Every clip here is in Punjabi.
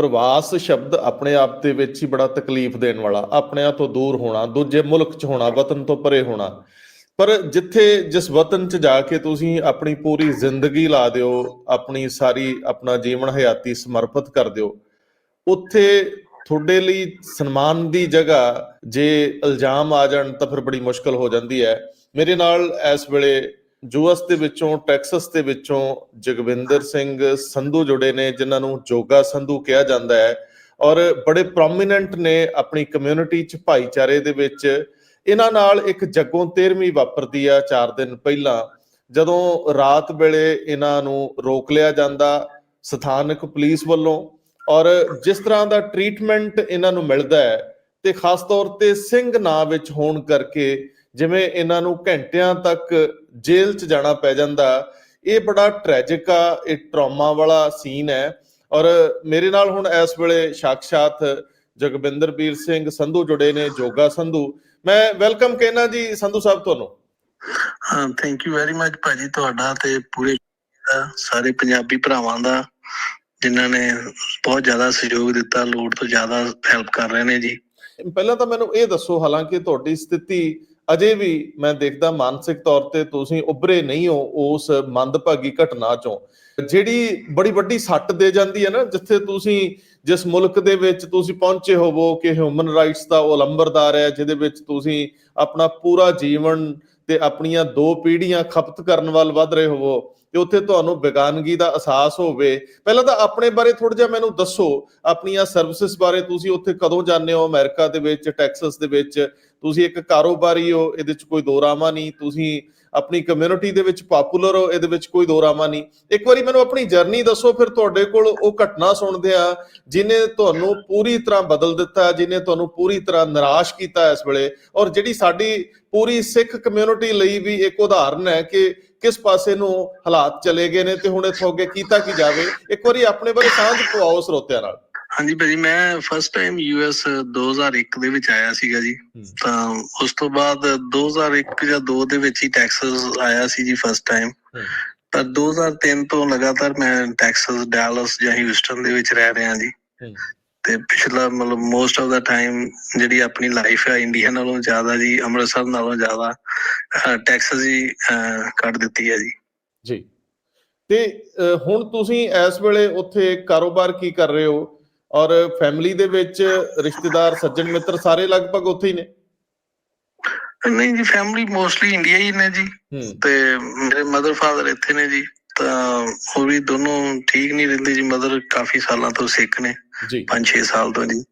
ਪ੍ਰਵਾਸ ਸ਼ਬਦ ਆਪਣੇ ਆਪ ਦੇ ਵਿੱਚ ਹੀ ਬੜਾ ਤਕਲੀਫ ਦੇਣ ਵਾਲਾ, ਆਪਣਿਆਂ ਤੋਂ ਦੂਰ ਹੋਣਾ, ਦੂਜੇ ਮੁਲਕ 'ਚ ਹੋਣਾ, ਵਤਨ ਤੋਂ ਪਰੇ ਹੋਣਾ। ਪਰ ਜਿੱਥੇ ਜਿਸ ਵਤਨ 'ਚ ਜਾ ਕੇ ਤੁਸੀਂ ਆਪਣੀ ਪੂਰੀ ਜ਼ਿੰਦਗੀ ਲਾ ਦਿਓ, ਆਪਣੀ ਸਾਰੀ, ਆਪਣਾ ਜੀਵਨ ਹਯਾਤੀ ਸਮਰਪਿਤ ਕਰ ਦਿਓ, ਉੱਥੇ ਤੁਹਾਡੇ ਲਈ ਸਨਮਾਨ ਦੀ ਜਗ੍ਹਾ ਜੇ ਇਲਜ਼ਾਮ ਆ ਜਾਣ ਤਾਂ ਫਿਰ ਬੜੀ ਮੁਸ਼ਕਲ ਹੋ ਜਾਂਦੀ ਹੈ। ਮੇਰੇ ਨਾਲ ਇਸ ਵੇਲੇ ਯੂਐਸ ਦੇ ਵਿੱਚੋਂ, ਟੈਕਸਸ ਦੇ ਵਿੱਚੋਂ ਜਗਵਿੰਦਰ ਸਿੰਘ ਸੰਧੂ ਜੁੜੇ ਨੇ, ਜਿਨ੍ਹਾਂ ਨੂੰ ਜੋਗਾ ਸੰਧੂ ਕਿਹਾ ਜਾਂਦਾ ਹੈ ਔਰ ਬੜੇ ਪ੍ਰੋਮਿਨੈਂਟ ਨੇ ਆਪਣੀ ਕਮਿਊਨਿਟੀ ਚ, ਭਾਈਚਾਰੇ ਦੇ ਵਿੱਚ। ਇਹਨਾਂ ਨਾਲ ਇੱਕ ਜੱਗੋਂ 13ਵੀਂ ਵਾਪਰਦੀ ਆ 4 ਦਿਨ ਪਹਿਲਾਂ। ਜਦੋਂ ਰਾਤ ਵੇਲੇ ਇਹਨਾਂ ਨੂੰ ਰੋਕ ਲਿਆ ਜਾਂਦਾ ਸਥਾਨਕ ਪੁਲਿਸ ਵੱਲੋਂ ਔਰ ਜਿਸ ਤਰ੍ਹਾਂ ਦਾ ਟ੍ਰੀਟਮੈਂਟ ਇਹਨਾਂ ਨੂੰ ਮਿਲਦਾ ਹੈ ਤੇ ਖਾਸ ਤੌਰ ਤੇ ਸਿੰਘ ਨਾਂ ਵਿੱਚ ਹੋਣ ਕਰਕੇ ਜਿਵੇਂ ਇਹਨਾਂ ਨੂੰ ਘੰਟਿਆਂ ਤੱਕ ਜੇਲ੍ਹ 'ਚ ਜਾਣਾ ਪੈ ਜਾਂਦਾ ਇਹ ਬੜਾ ਟ੍ਰੈਜਿਕ ਆ ਇਹ ਟਰਾਮਾ ਵਾਲਾ ਸੀਨ ਹੈ। ਔਰ ਮੇਰੇ ਨਾਲ ਹੁਣ ਇਸ ਵੇਲੇ ਸਾਕਸ਼ਾਤ ਜਗਵਿੰਦਰਪੀਰ ਸਿੰਘ ਸੰਧੂ ਜੁੜੇ ਨੇ ਜੋਗਾ ਸੰਧੂ। ਮੈਂ ਵੈਲਕਮ ਕਹਿਣਾ ਜੀ ਸੰਧੂ ਸਾਹਿਬ ਤੁਹਾਨੂੰ। ਹਾਂ ਥੈਂਕ ਯੂ ਵੈਰੀ ਮਚ ਭਾਜੀ ਤੁਹਾਡਾ ਤੇ ਪੂਰੇ ਸਾਰੇ ਪੰਜਾਬੀ ਭਰਾਵਾਂ ਦਾ ਜਿਨ੍ਹਾਂ ਨੇ ਬਹੁਤ ਜ਼ਿਆਦਾ ਸਹਿਯੋਗ ਦਿੱਤਾ ਲੋੜ ਤੋਂ ਜ਼ਿਆਦਾ ਹੈਲਪ ਕਰ ਰਹੇ ਨੇ ਜੀ। ਪਹਿਲਾਂ ਤਾਂ ਮੈਨੂੰ ਇਹ ਦੱਸੋ ਹਾਲਾਂਕਿ ਤੁਹਾਡੀ ਸਥਿਤੀ ਅਜੇ ਵੀ ਮੈਂ ਦੇਖਦਾ ਮਾਨਸਿਕ ਤੌਰ ਤੇ ਤੁਸੀਂ ਉੱਭਰੇ ਨਹੀਂ ਹੋ ਉਸ ਮੰਦਭਾਗੀ ਘਟਨਾ ਚੋਂ। ਜਿਹੜੀ ਬੜੀ ਵੱਡੀ ਸੱਟ ਦੇ ਜਾਂਦੀ ਹੈ ਨਾ, ਜਿੱਥੇ ਤੁਸੀਂ ਜਿਸ ਮੁਲਕ ਦੇ ਵਿੱਚ ਤੁਸੀਂ ਪਹੁੰਚੇ ਹੋਵੋ, ਕਿ ਹਿਊਮਨ ਰਾਈਟਸ ਦਾ ਉਹ ਲੰਬਰਦਾਰ ਹੈ, ਜਿਹਦੇ ਵਿੱਚ ਤੁਸੀਂ ਆਪਣਾ ਪੂਰਾ ਜੀਵਨ ਤੇ ਆਪਣੀਆਂ ਦੋ ਪੀੜ੍ਹੀਆਂ ਖਪਤ ਕਰਨ ਵੱਲ ਵੱਧ ਰਹੇ ਹੋਵੋ, ਤੇ ਉੱਥੇ ਤੁਹਾਨੂੰ ਬੇਗਾਨਗੀ ਦਾ ਅਹਿਸਾਸ ਹੋਵੇ। ਪਹਿਲਾਂ ਤਾਂ ਆਪਣੇ ਬਾਰੇ ਥੋੜਾ ਜਿਹਾ ਮੈਨੂੰ ਦੱਸੋ, ਆਪਣੀਆਂ ਸਰਵਿਸਿਜ਼ ਬਾਰੇ ਤੁਸੀਂ ਉੱਥੇ ਕਦੋਂ ਜਾਂਦੇ ਹੋ? ਅਮਰੀਕਾ ਦੇ ਵਿੱਚ, ਟੈਕਸਸ ਦੇ ਵਿੱਚ ਤੁਸੀਂ ਇੱਕ ਕਾਰੋਬਾਰੀ ਹੋ, ਇਹਦੇ ਵਿੱਚ ਕੋਈ ਦੋ ਦੋਰਾਮਾ ਨਹੀਂ, ਤੁਸੀਂ ਆਪਣੀ ਕਮਿਊਨਿਟੀ ਦੇ ਵਿੱਚ ਪਪੂਲਰ ਹੋ, ਇਹਦੇ ਵਿੱਚ ਕੋਈ ਦੋ ਦੋਰਾਮਾ ਨਹੀਂ। ਇੱਕ ਵਾਰੀ ਮੈਨੂੰ ਆਪਣੀ ਜਰਨੀ ਦੱਸੋ, ਫਿਰ ਤੁਹਾਡੇ ਕੋਲ ਉਹ ਘਟਨਾ ਸੁਣਦੇ ਆ, ਜਿਨੇ ਤੁਹਾਨੂੰ ਪੂਰੀ ਤਰ੍ਹਾਂ ਬਦਲ ਦਿੱਤਾ, ਜਿਨੇ ਤੁਹਾਨੂੰ ਪੂਰੀ ਤਰ੍ਹਾਂ ਨਿਰਾਸ਼ ਕੀਤਾ ਇਸ ਵੇਲੇ, ਔਰ ਜਿਹੜੀ ਸਾਡੀ ਪੂਰੀ ਸਿੱਖ ਕਮਿਊਨਿਟੀ ਲਈ ਵੀ ਇੱਕ ਉਦਾਹਰਨ ਹੈ ਕਿ ਕਿਸ ਪਾਸੇ ਨੂੰ ਹਾਲਾਤ ਚਲੇ ਗਏ ਨੇ ਤੇ ਹੁਣ ਇੱਥੋਂ ਅੱਗੇ ਕੀਤਾ ਕੀ ਜਾਵੇ, ਇੱਕ ਵਾਰੀ ਆਪਣੇ ਬਾਰੇ ਸਾਂਝ ਪਵਾਓ ਸਰੋਤਿਆਂ ਨਾਲ। ਹਾਂਜੀ ਭਾਜੀ ਮੈਂ ਫਸਟ ਟਾਈਮ ਯੂਐਸ 2001 ਦੇ ਵਿੱਚ ਆਇਆ ਸੀਗਾ ਜੀ। ਤਾਂ ਉਸ ਤੋਂ ਬਾਅਦ 2001 ਜਾਂ 2 ਦੇ ਵਿੱਚ ਹੀ ਟੈਕਸਸ ਆਇਆ ਸੀ ਜੀ ਫਸਟ ਟਾਈਮ ਤਾਂ 2003 ਤੋਂ ਲਗਾਤਾਰ ਮੈਂ ਟੈਕਸਸ ਡੈਲਸ ਜਾਂ ਹਿਊਸਟਨ ਦੇ ਵਿੱਚ ਰਹਿ ਰਿਹਾ ਜੀ। ਤੇ ਪਿਛਲਾ ਮਤਲਬ ਮੋਸਟ ਆਫ ਦਾ ਟਾਈਮ ਜਿਹੜੀ ਆਪਣੀ ਲਾਈਫ ਹੈ ਇੰਡੀਆ ਨਾਲੋਂ ਜ਼ਿਆਦਾ ਜੀ ਅੰਮ੍ਰਿਤਸਰ ਨਾਲੋਂ ਜ਼ਿਆਦਾ ਟੈਕਸਸ ਹੀ ਕੱਢ ਦਿੱਤੀ ਹੈ ਜੀ। ਜੀ। ਤੇ ਹੁਣ ਤੁਸੀਂ ਇਸ ਵੇਲੇ ਉੱਥੇ ਕਾਰੋਬਾਰ ਕੀ ਕਰ ਰਹੇ ਹੋ? ਔਰ ਫੈਮਿਲੀ ਦੇ ਵਿੱਚ ਰਿਸ਼ਤੇਦਾਰ ਸੱਜਣ ਮਿੱਤਰ ਸਾਰੇ ਲਗਭਗ ਉੱਥੇ ਹੀ ਨੇ? ਨਹੀਂ ਜੀ ਫੈਮਿਲੀ ਮੋਸਟਲੀ ਇੰਡੀਆ ਹੀ ਨੇ ਜੀ। ਤੇ ਮੇਰੇ ਮਦਰ ਫਾਦਰ ਇੱਥੇ ਨੇ ਜੀ। ਤਾਂ ਉਹ ਵੀ ਦੋਨੋਂ ਠੀਕ ਨਹੀਂ ਰਹਿੰਦੇ ਜੀ। ਮਦਰ ਕਾਫੀ ਸਾਲਾਂ ਤੋਂ ਸਿੱਖ ਨੇ। ਜੀ। 5-6 ਸਾਲ ਤੋਂ ਜੀ।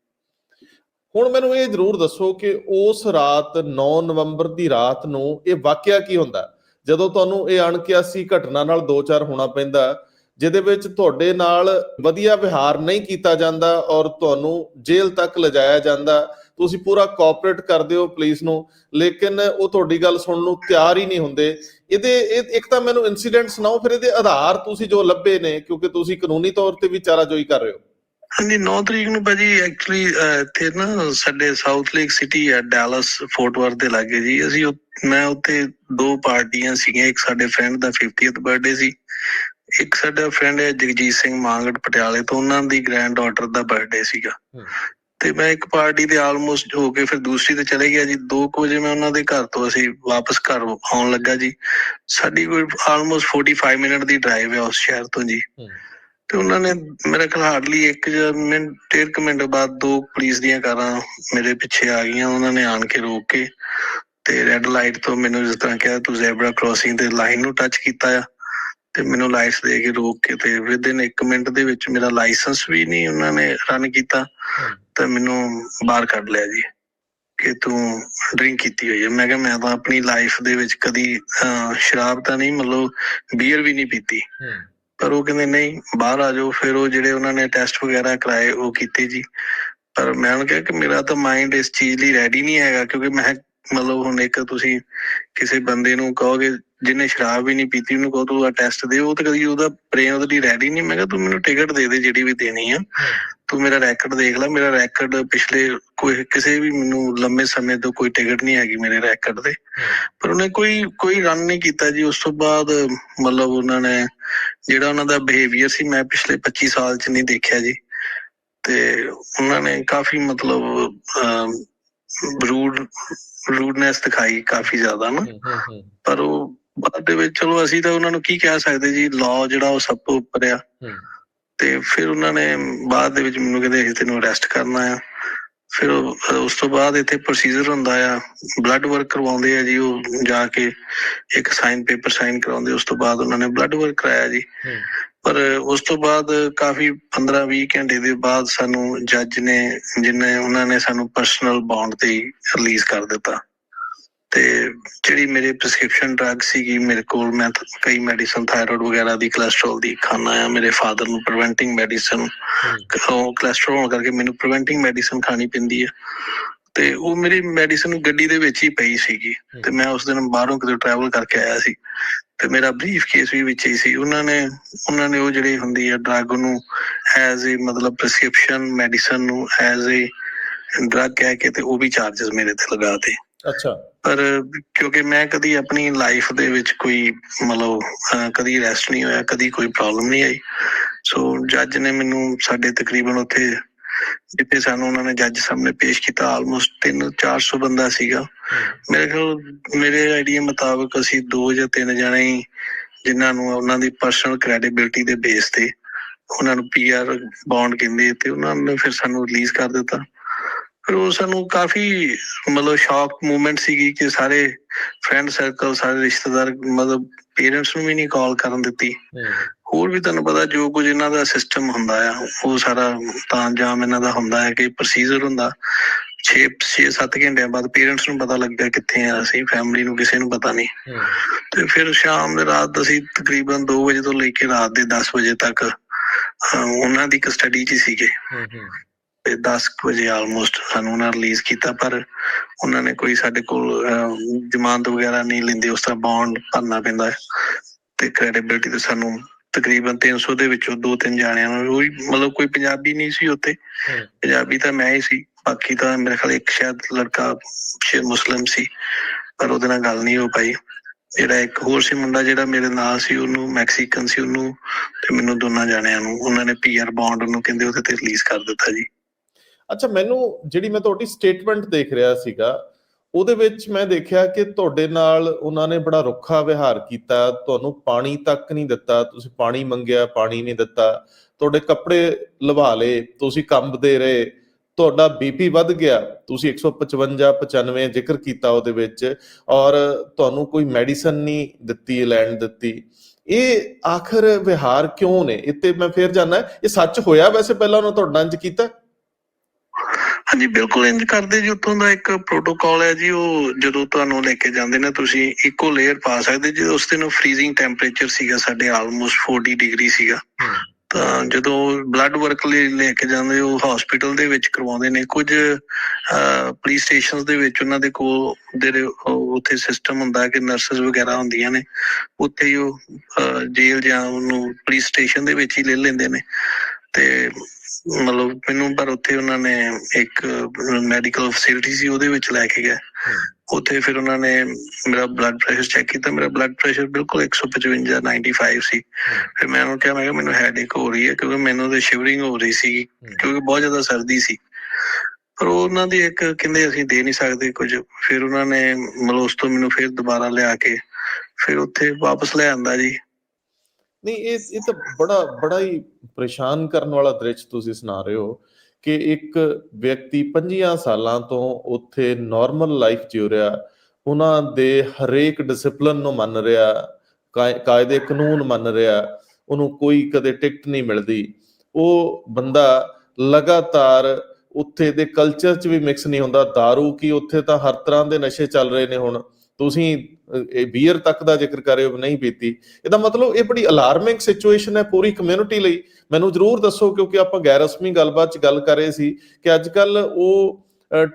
ਹੁਣ ਮੈਨੂੰ ਇਹ ਜ਼ਰੂਰ ਦੱਸੋ ਕਿ ਉਸ ਰਾਤ 9 ਨਵੰਬਰ ਦੀ ਰਾਤ ਨੂੰ ਇਹ ਵਾਕਿਆ ਕੀ ਹੁੰਦਾ? ਜਦੋਂ ਤੁਹਾਨੂੰ ਇਹ ਅਣਕਿਆਸੀ ਘਟਨਾ ਨਾਲ ਦੋ ਚਾਰ ਹੋਣਾ ਪੈਂਦਾ ਜਿਹਦੇ ਵਿੱਚ ਤੁਹਾਡੇ ਨਾਲ ਵਧੀਆ ਵਿਹਾਰ ਨਹੀਂ ਕੀਤਾ ਜਾਂਦਾ ਔਰ ਤੁਹਾਨੂੰ ਜੇਲ੍ਹ ਤੱਕ ਲਿਜਾਇਆ ਜਾਂਦਾ। ਤੁਸੀਂ ਪੂਰਾ ਕੋਆਪਰੇਟ ਕਰਦੇ ਹੋ ਪੁਲਿਸ ਨੂੰ, ਲੇਕਿਨ ਉਹ ਤੁਹਾਡੀ ਗੱਲ ਸੁਣਨ ਨੂੰ ਤਿਆਰ ਹੀ ਨਹੀਂ ਹੁੰਦੇ। ਇਹਦੇ ਇੱਕ ਤਾਂ ਮੈਨੂੰ ਇਨਸੀਡੈਂਟ ਸੁਣਾਓ, ਫਿਰ ਇਹਦੇ ਆਧਾਰ ਤੁਸੀਂ ਜੋ ਲੱਭੇ ਨੇ, ਕਿਉਂਕਿ ਤੁਸੀਂ ਕਾਨੂੰਨੀ ਤੌਰ ਤੇ ਵੀ ਚਾਰਾਜੋਈ ਕਰ ਰਹੇ ਹੋ। ਹਾਂਜੀ 9 ਤਰੀਕ ਨੂੰ ਭਾਜੀ ਐਕਚੁਅਲੀ ਇੱਥੇ ਨਾ ਸਾਡੇ ਸਾਊਥ ਲੇਕ ਸਿਟੀ ਹੈ ਡੈਲਸ ਫੋਰਟ ਵਰਥ ਦੇ ਲਾਗੇ ਜੀ। ਅਸੀਂ ਮੈਂ ਉੱਥੇ ਦੋ ਪਾਰਟੀਆਂ ਸੀਗੀਆਂ, ਇੱਕ ਸਾਡੇ ਫਰੈਂਡ ਦਾ 50th ਬਰਥਡੇ ਸੀ ਇੱਕ ਸਾਡਾ ਫਰੈਂਡ ਹੈ ਜਗਜੀਤ ਸਿੰਘ ਮਾਂਗੜ ਪਟਿਆਲੇ ਤੋਂ ਉਹਨਾਂ ਦੀ ਗ੍ਰੈਂਡ ਡਾਟਰ ਦਾ ਬਰਥਡੇ ਸੀਗਾ। ਤੇ ਮੈਂ ਇੱਕ ਪਾਰਟੀ ਤੇ ਆਲਮੋਸਟ ਹੋ ਕੇ ਫਿਰ ਦੂਸਰੀ ਤੇ ਚਲੇ ਗਿਆ ਜੀ। 2 ਵਜੇ ਮੈਂ ਉਹਨਾਂ ਦੇ ਘਰ ਤੋਂ ਅਸੀਂ ਵਾਪਸ ਘਰ ਆਉਣ ਲੱਗਾ ਜੀ। ਸਾਡੀ ਕੋਈ ਆਲਮੋਸਟ 45 ਮਿੰਟ ਦੀ ਡਰਾਈਵ ਹੈ ਉਸ ਸ਼ਹਿਰ ਤੋਂ ਜੀ। ਤੇ ਉਹਨਾਂ ਨੇ ਮੇਰੇ ਖਿਆਲ ਹਾਰਡਲੀ ਇੱਕ ਜਾਂ ਮਿੰਟ ਡੇਢ ਕੁ ਮਿੰਟ ਬਾਅਦ ਦੋ ਪੁਲਿਸ ਦੀਆਂ ਕਾਰਾਂ ਮੇਰੇ ਪਿੱਛੇ ਆ ਗਈਆਂ ਉਹਨਾਂ ਨੇ ਆਣ ਕੇ ਰੋਕ ਕੇ ਤੇ ਰੈੱਡ ਲਾਈਟ ਤੋਂ ਮੈਨੂੰ ਜਿਸ ਤਰ੍ਹਾਂ ਕਿਹਾ ਤੂੰ ਜ਼ੈਬਰਾ ਕ੍ਰਾਸਿੰਗ ਤੇ ਲਾਈਨ ਨੂੰ ਟੱਚ ਕੀਤਾ ਆ। ਤੇ ਮੈਨੂੰ ਲਾਈਟਸ ਦੇ ਕੇ ਰੋਕ ਕੇ ਤੇ ਵਿਦਿਨ 1 ਮਿੰਟ ਦੇ ਵਿੱਚ ਮੇਰਾ ਲਾਇਸੈਂਸ ਵੀ ਨਹੀਂ ਉਹਨਾਂ ਨੇ ਰਨ ਕੀਤਾ, ਤਾਂ ਮੈਨੂੰ ਬਾਹਰ ਕੱਢ ਲਿਆ ਜੀ, ਕਿ ਤੂੰ ਡਰਿੰਕ ਕੀਤੀ ਹੋਈ ਹੈ। ਮੈਂ ਕਿਹਾ ਮੈਂ ਤਾਂ ਆਪਣੀ ਲਾਈਫ ਦੇ ਵਿੱਚ ਕਦੀ ਸ਼ਰਾਬ ਤਾਂ ਨਹੀਂ, ਮਤਲਬ ਬੀਅਰ ਵੀ ਨਹੀਂ ਪੀਤੀ। ਪਰ ਉਹ ਕਹਿੰਦੇ, ਨਹੀਂ, ਬਾਹਰ ਆ ਜਾਓ। ਫਿਰ ਉਹ ਜਿਹੜੇ ਉਹਨਾਂ ਨੇ ਟੈਸਟ ਵਗੈਰਾ ਕਰਾਏ, ਉਹ ਕੀਤੇ ਜੀ। ਪਰ ਮੈਂ ਉਹਨੂੰ ਕਿਹਾ ਕਿ ਮੇਰਾ ਤਾਂ ਮਾਈਂਡ ਇਸ ਚੀਜ਼ ਲਈ ਰੈਡੀ ਨਹੀਂ ਹੈਗਾ, ਕਿਉਂਕਿ ਮੈਂ ਮਤਲਬ ਹੁਣ ਇੱਕ ਤੁਸੀਂ ਕਿਸੇ ਬੰਦੇ ਨੂੰ ਕਹੋਗੇ ਜਿਹਨੇ ਸ਼ਰਾਬ ਵੀ ਨਹੀਂ ਪੀਤੀ, ਉਹਨੂੰ ਕਹੋ ਤੂੰ ਆ ਟੈਸਟ ਦੇ, ਉਹ ਤਾਂ ਕਦੀ ਉਹਦਾ ਬ੍ਰੇਨ ਉਹਦੇ ਲਈ ਰੈਡੀ ਨਹੀਂ। ਮੈਂ ਕਿਹਾ ਤੂੰ ਮੈਨੂੰ ਟਿਕਟ ਦੇ ਦੇ ਜਿਹੜੀ ਵੀ ਦੇਣੀ ਆ। ਤੂੰ ਮੇਰਾ ਰੈਕੋਰਡ ਦੇਖ ਲੈ। ਮੇਰਾ ਰੈਕੋਰਡ ਪਿਛਲੇ ਕੋਈ ਕਿਸੇ ਵੀ ਮੈਨੂੰ ਲੰਮੇ ਸਮੇਂ ਤੋਂ ਕੋਈ ਟਿਕਟ ਨਹੀਂ ਹੈਗੀ ਮੇਰੇ ਰੈਕੋਰਡ ਤੇ। ਪਰ ਉਹਨੇ ਕੋਈ ਕੋਈ ਰਨ ਨਹੀਂ ਕੀਤਾ ਜੀ। ਉਸ ਤੋਂ ਬਾਅਦ ਮਤਲਬ ਉਹਨਾਂ ਨੇ ਜਿਹੜਾ ਉਹਨਾਂ ਦਾ ਬਿਹੇਵੀਅਰ ਸੀ, ਮੈਂ ਪਿਛਲੇ 25 ਸਾਲ ਚ ਨਹੀਂ ਦੇਖਿਆ ਜੀ। ਤੇ ਉਹਨਾਂ ਨੇ ਕਾਫੀ ਮਤਲਬ ਰੂਡ ਰੂਡਨੈਸ ਦਿਖਾਈ ਕਾਫੀ ਜ਼ਿਆਦਾ ਨਾ। ਪਰ ਉਹ ਬਾਅਦ ਦੇ ਵਿੱਚ ਚਲੋ ਅਸੀਂ ਤਾਂ ਉਹਨਾਂ ਨੂੰ ਕੀ ਕਹਿ ਸਕਦੇ ਜੀ ਲਾਅ ਜਿਹੜਾ ਉਹ ਸਭ ਤੋਂ ਉੱਪਰ ਆ। ਤੇ ਫਿਰ ਉਹਨਾਂ ਨੇ ਬਾਅਦ ਦੇ ਵਿੱਚ ਮੈਨੂੰ ਕਹਿੰਦੇ ਅਸੀਂ ਤੈਨੂੰ ਅਰੈਸਟ ਕਰਨਾ ਆ। ਫਿਰ ਉਸ ਤੋਂ ਬਾਅਦ ਇੱਥੇ ਪ੍ਰੋਸੀਜਰ ਹੁੰਦਾ ਆ। ਬਲੱਡ ਵਰਕ ਕਰਵਾਉਂਦੇ ਆ ਜੀ ਉਹ ਜਾ ਕੇ। ਇੱਕ ਸਾਈਨ ਪੇਪਰ ਸਾਈਨ ਕਰਾਉਂਦੇ ਉਸ ਤੋਂ ਬਾਅਦ ਉਹਨਾਂ ਨੇ ਬਲੱਡ ਵਰਕ ਕਰਾਇਆ ਜੀ। ਪਰ ਉਸ ਤੋਂ ਬਾਅਦ ਕਾਫੀ 15-20 ਘੰਟੇ ਦੇ ਬਾਅਦ ਸਾਨੂੰ ਜੱਜ ਨੇ, ਜਿਨੇ ਉਹਨਾਂ ਨੇ ਸਾਨੂੰ ਪਰਸਨਲ ਬੌਂਡ ਤੇ ਰਿਲੀਜ਼ ਕਰ ਦਿੱਤਾ। ਤੇ ਜਿਹੜੀ ਮੇਰੇ ਪ੍ਰੈਸਕ੍ਰਿਪਸ਼ਨ ਡਰੱਗ ਸੀਗੀ, ਮੇਰੇ ਕੋਲ ਮੈਂ ਕਈ ਮੈਡੀਸਨ ਥਾਇਰੋਇਡ ਵਗੈਰਾ ਦੀ ਕੋਲੇਸਟ੍ਰੋਲ ਦੀ ਖਾਣਾ ਆ ਮੇਰੇ ਫਾਦਰ ਨੂੰ ਪ੍ਰੀਵੈਂਟਿੰਗ ਮੈਡੀਸਨ ਉਹ ਕੋਲੇਸਟ੍ਰੋਲ ਹੋਣ ਕਰਕੇ ਮੈਨੂੰ ਪ੍ਰੀਵੈਂਟਿੰਗ ਮੈਡੀਸਨ ਖਾਣੀ ਪੈਂਦੀ ਆ। ਤੇ ਉਹ ਮੇਰੀ ਮੈਡੀਸਨ ਗੱਡੀ ਦੇ ਵਿੱਚ ਹੀ ਪਈ ਸੀਗੀ। ਤੇ ਮੈਂ ਉਸ ਦਿਨ ਬਾਹਰੋਂ ਕਿਤੇ ਟਰੈਵਲ ਕਰਕੇ ਆਇਆ ਸੀ। ਤੇ ਮੇਰਾ ਬਰੀਫ ਕੇਸ ਵੀ ਵਿੱਚ ਹੀ ਸੀ। ਉਹਨਾਂ ਨੇ ਉਹਨਾਂ ਨੇ ਉਹ ਜਿਹੜੀ ਹੁੰਦੀ ਹੈ ਡਰੱਗ ਨੂੰ ਐਜ਼ ਏ ਮਤਲਬ ਪ੍ਰੈਸਕ੍ਰਿਪਸ਼ਨ ਮੈਡੀਸਨ ਨੂੰ ਐਜ਼ ਏ ਡਰੱਗ ਕਹਿ ਕੇ ਤੇ ਉਹ ਵੀ ਚਾਰजेस ਮੇਰੇ ਤੇ ਲਗਾਤੇ ਅੱਛਾ। ਪਰ ਕਿਉਂਕਿ ਮੈਂ ਕਦੀ ਆਪਣੀ ਲਾਈਫ ਦੇ ਵਿੱਚ ਕੋਈ ਮਤਲਬ ਕਦੀ ਅਰੈਸਟ ਨਹੀਂ ਹੋਇਆ ਕਦੀ ਕੋਈ ਪ੍ਰੋਬਲਮ ਨਹੀਂ ਆਈ। ਸੋ ਜੱਜ ਨੇ ਮੈਨੂੰ ਸਾਡੇ ਤਕਰੀਬਨ ਉੱਥੇ ਜਿੱਥੇ ਸਾਨੂੰ ਉਹਨਾਂ ਨੇ ਜੱਜ ਸਾਹਮਣੇ ਪੇਸ਼ ਕੀਤਾ ਆਲਮੋਸਟ 3-400 ਬੰਦਾ ਸੀਗਾ। ਮੇਰੇ ਖਿਆਲ, ਮੇਰੇ ਆਈਡੀਆ ਮੁਤਾਬਕ ਅਸੀਂ ਦੋ ਜਾਂ ਤਿੰਨ ਜਣੇ ਹੀ ਜਿਨ੍ਹਾਂ ਨੂੰ ਉਹਨਾਂ ਦੀ ਪਰਸਨਲ ਕ੍ਰੈਡੀਬਿਲਟੀ ਦੇ ਬੇਸ ਤੇ ਉਹਨਾਂ ਨੂੰ ਪੀਆਰ ਬੌਂਡ ਕਹਿੰਦੇ ਤੇ ਉਹਨਾਂ ਨੇ ਫਿਰ ਸਾਨੂੰ ਰਿਲੀਜ਼ ਕਰ ਦਿੱਤਾ। ਫਿਰ ਉਹ ਸਾਨੂੰ ਕਾਫੀ ਮਤਲਬ ਸ਼ੌਕ ਮੂਮੈਂਟ ਸੀਗੀ ਕਿ ਸਾਰੇ ਫਰੈਂਡ ਸਰਕਲ ਸਾਰੇ ਰਿਸ਼ਤੇਦਾਰ ਮਤਲਬ ਪੇਰੈਂਟਸ ਨੂੰ ਵੀ ਨਹੀਂ ਕਾਲ ਕਰਨ ਦਿੱਤੀ। ਹੋਰ ਵੀ ਤੁਹਾਨੂੰ ਪਤਾ ਜੋ ਕੁਝ ਇਹਨਾਂ ਦਾ ਸਿਸਟਮ ਹੁੰਦਾ ਆ ਉਹ ਸਾਰਾ ਤਾਂ ਜਾਮ ਇਹਨਾਂ ਦਾ ਹੁੰਦਾ ਹੈ ਕਿ ਪ੍ਰੋਸੀਜਰ ਹੁੰਦਾ। 6 6 7 ਘੰਟਿਆਂ ਬਾਅਦ ਪੇਰੈਂਟਸ ਨੂੰ ਪਤਾ ਲੱਗਿਆ ਕਿੱਥੇ ਆ ਅਸੀਂ ਫੈਮਿਲੀ ਨੂੰ ਕਿਸੇ ਨੂੰ ਪਤਾ ਨਹੀਂ। ਤੇ ਫਿਰ ਸ਼ਾਮ ਦੇ ਰਾਤ ਅਸੀਂ ਤਕਰੀਬਨ 2 ਵਜੇ ਤੋਂ ਲੈ ਕੇ ਰਾਤ ਦੇ 10 ਵਜੇ ਤੱਕ ਉਹਨਾਂ ਦੀ ਕਸਟਡੀ 'ਚ ਸੀਗੇ। ਤੇ 10 ਕੁ ਵਜੇ ਆਲਮੋਸਟ ਸਾਨੂੰ ਉਹਨਾਂ ਰਿਲੀਜ਼ ਕੀਤਾ ਪਰ ਉਹਨਾਂ ਨੇ ਕੋਈ ਸਾਡੇ ਕੋਲ ਜ਼ਮਾਨਤ ਵਗੈਰਾ ਨਹੀਂ ਲੈਂਦੇ ਉਸ ਤਰ੍ਹਾਂ ਬੌਂਡ ਭਰਨਾ ਪੈਂਦਾ ਤੇ ਕ੍ਰੈਡੀਬਿਲਟੀ ਤੇ ਸਾਨੂੰ ਤਕਰੀਬਨ 300 ਦੇ ਵਿੱਚੋਂ ਦੋ ਤਿੰਨ ਜਾਣਿਆਂ ਨੂੰ ਉਹ ਮਤਲਬ ਕੋਈ ਪੰਜਾਬੀ ਨਹੀਂ ਸੀ ਹੂੰ। ਪੰਜਾਬੀ ਤਾਂ ਮੈਂ ਹੀ ਸੀ ਬਾਕੀ ਤਾਂ ਮੇਰੇ ਖਿਆਲ ਇੱਕ ਸ਼ਾਇਦ ਲੜਕਾ ਸ਼ਾਇਦ ਮੁਸਲਿਮ ਸੀ ਪਰ ਉਹਦੇ ਨਾਲ ਗੱਲ ਨਹੀਂ ਹੋ ਪਾਈ। ਜਿਹੜਾ ਇੱਕ ਹੋਰ ਸੀ ਮੁੰਡਾ ਜਿਹੜਾ ਮੇਰੇ ਨਾਲ ਸੀ ਉਹਨੂੰ ਮੈਕਸੀਕਨ ਸੀ ਉਹਨੂੰ ਤੇ ਮੈਨੂੰ ਦੋਨਾਂ ਜਾਣਿਆਂ ਨੂੰ ਉਹਨਾਂ ਨੇ ਪੀਆਰ ਬੌਂਡ ਉਹਨੂੰ ਕਹਿੰਦੇ ਉਹਦੇ ਤੇ ਰਿਲੀਜ਼ ਕਰ ਦਿੱਤਾ ਜੀ। ਅੱਛਾ ਮੈਨੂੰ ਜਿਹੜੀ ਮੈਂ ਤੁਹਾਡੀ ਸਟੇਟਮੈਂਟ ਦੇਖ ਰਿਹਾ ਸੀਗਾ ਉਹਦੇ ਵਿੱਚ ਮੈਂ ਦੇਖਿਆ ਕਿ ਤੁਹਾਡੇ ਨਾਲ ਉਹਨਾਂ ਨੇ ਬੜਾ ਰੁੱਖਾ ਵਿਹਾਰ ਕੀਤਾ, ਤੁਹਾਨੂੰ ਪਾਣੀ ਤੱਕ ਨਹੀਂ ਦਿੱਤਾ, ਤੁਸੀਂ ਪਾਣੀ ਮੰਗਿਆ, ਪਾਣੀ ਨਹੀਂ ਦਿੱਤਾ, ਤੁਹਾਡੇ ਕੱਪੜੇ ਲਵਾ ਲਏ, ਤੁਸੀਂ ਕੰਬਦੇ ਰਹੇ, ਤੁਹਾਡਾ ਬੀਪੀ ਵੱਧ ਗਿਆ, ਤੁਸੀਂ 155 95 ਜ਼ਿਕਰ ਕੀਤਾ ਉਹਦੇ ਵਿੱਚ, ਔਰ ਤੁਹਾਨੂੰ ਕੋਈ ਮੈਡੀਸਨ ਨਹੀਂ ਦਿੱਤੀ, ਲੈਣ ਦਿੱਤੀ। ਇਹ ਆਖਰ ਵਿਹਾਰ ਕਿਉਂ ਨੇ? ਇੱਥੇ ਮੈਂ ਫੇਰ ਜਾਣਾ ਇਹ ਸੱਚ ਹੋਇਆ ਵੈਸੇ ਪਹਿਲਾਂ ਉਹਨਾਂ ਤੁਹਾਡਾ ਇੰਜ ਕੀਤਾ? ਹਾਂਜੀ ਬਿਲਕੁਲ ਇੰਜ ਕਰਦੇ ਜੀ ਉੱਥੋਂ ਦਾ ਇੱਕ ਪ੍ਰੋਟੋਕਾਲ ਹੈ ਜੀ ਉਹ ਜਦੋਂ ਤੁਹਾਨੂੰ ਲੈ ਕੇ ਜਾਂਦੇ ਨੇ ਤੁਸੀਂ ਇੱਕੋ ਲੇਅਰ ਪਾ ਸਕਦੇ ਜੀ ਉਸ ਦਿਨ ਫਰੀਜ਼ਿੰਗ ਟੈਂਪਰੇਚਰ ਸੀਗਾ ਸਾਡੇ ਆਲਮੋਸਟ 40 ਡਿਗਰੀ ਸੀਗਾ। ਤਾਂ ਜਦੋਂ ਬਲੱਡ ਵਰਕ ਲਈ ਲੈ ਕੇ ਜਾਂਦੇ ਉਹ ਹਸਪੀਟਲ ਦੇ ਵਿੱਚ ਕਰਵਾਉਂਦੇ ਨੇ। ਕੁਝ ਪੁਲਿਸ ਸਟੇਸ਼ਨਸ ਦੇ ਵਿੱਚ ਉਹਨਾਂ ਦੇ ਕੋਲ ਜਿਹੜੇ ਉੱਥੇ ਸਿਸਟਮ ਹੁੰਦਾ ਕਿ ਨਰਸਸ ਵਗੈਰਾ ਹੁੰਦੀਆਂ ਨੇ ਉੱਥੇ ਉਹ ਜੇਲ੍ਹ ਜਾਂ ਉਹਨੂੰ ਪੁਲਿਸ ਸਟੇਸ਼ਨ ਦੇ ਵਿੱਚ ਹੀ ਲੈ ਲੈਂਦੇ ਨੇ। ਤੇ ਮਤਲਬ ਮੈਨੂੰ ਪਰ ਉੱਥੇ ਉਹਨਾਂ ਨੇ ਇੱਕ ਮੈਡੀਕਲ ਫੈਸਿਲਿਟੀ ਸੀ ਉਹਦੇ ਵਿੱਚ ਲੈ ਕੇ ਗਏ। ਉੱਥੇ ਫਿਰ ਉਹਨਾਂ ਨੇ ਮੇਰਾ ਬਲੱਡ ਪ੍ਰੈਸ਼ਰ ਚੈੱਕ ਕੀਤਾ। ਮੇਰਾ ਬਲੱਡ ਪ੍ਰੈਸ਼ਰ ਬਿਲਕੁਲ 155 95 ਸੀ। ਫਿਰ ਮੈਂ ਉਹਨੂੰ ਕਿਹਾ ਮੈਂ ਕਿਹਾ ਮੈਨੂੰ ਹੈਡੇਕ ਹੋ ਰਹੀ ਹੈ ਕਿਉਂਕਿ ਮੈਨੂੰ ਤੇ ਸ਼ਿਵਰਿੰਗ ਹੋ ਰਹੀ ਸੀ ਕਿਉਂਕਿ ਬਹੁਤ ਜ਼ਿਆਦਾ ਸਰਦੀ ਸੀ। ਪਰ ਉਹਨਾਂ ਦੀ ਇੱਕ ਕਹਿੰਦੇ ਅਸੀਂ ਦੇ ਨਹੀਂ ਸਕਦੇ ਕੁਝ। ਫਿਰ ਉਹਨਾਂ ਨੇ ਮਤਲਬ ਉਸ ਤੋਂ ਮੈਨੂੰ ਫਿਰ ਦੁਬਾਰਾ ਲਿਆ ਕੇ ਫਿਰ ਉੱਥੇ ਵਾਪਸ ਲੈ ਆਂਦਾ ਜੀ। ਨਹੀਂ, ਇਹ ਇਹ ਤਾਂ ਬੜਾ ਬੜਾ ਹੀ ਪਰੇਸ਼ਾਨ ਕਰਨ ਵਾਲਾ ਦ੍ਰਿਸ਼ ਤੁਸੀਂ ਸੁਣਾ ਰਹੇ ਹੋ ਕਿ ਇੱਕ ਵਿਅਕਤੀ 25 ਸਾਲਾਂ ਤੋਂ ਉੱਥੇ ਨਾਰਮਲ ਲਾਈਫ ਜਿਉ ਰਿਹਾ, ਉਹਨਾਂ ਦੇ ਹਰੇਕ ਡਿਸਪਲਿਨ ਨੂੰ ਮੰਨ ਰਿਹਾ ਕਾਇਦੇ ਕਾਨੂੰਨ ਮੰਨ ਰਿਹਾ, ਉਹਨੂੰ ਕੋਈ ਕਦੇ ਟਿਕਟ ਨਹੀਂ ਮਿਲਦੀ। ਉਹ ਬੰਦਾ ਲਗਾਤਾਰ ਉੱਥੇ ਦੇ ਕਲਚਰ 'ਚ ਵੀ ਮਿਕਸ ਨਹੀਂ ਹੁੰਦਾ, दारू ਕੀ ਉੱਥੇ ਤਾਂ ਹਰ ਤਰ੍ਹਾਂ ਦੇ ਨਸ਼ੇ ਚੱਲ ਰਹੇ ਨੇ ਹੁਣ। ਤੁਸੀਂ ਇਹ ਬੀਅਰ ਤੱਕ ਦਾ ਜ਼ਿਕਰ ਕਰ ਰਹੇ ਹੋ ਨਹੀਂ ਪੀਤੀ। ਇਹਦਾ ਮਤਲਬ ਇਹ ਬੜੀ ਅਲਾਰਮਿੰਗ ਸਿਚੁਏਸ਼ਨ ਹੈ ਪੂਰੀ ਕਮਿਊਨਿਟੀ ਲਈ। ਮੈਨੂੰ ਜਰੂਰ ਦੱਸੋ, ਕਿਉਂਕਿ ਆਪਾਂ ਗੈਰ ਰਸਮੀ ਗੱਲਬਾਤ ਚ ਗੱਲ ਕਰ ਰਹੇ ਸੀ ਕਿ ਅੱਜ ਕੱਲ ਉਹ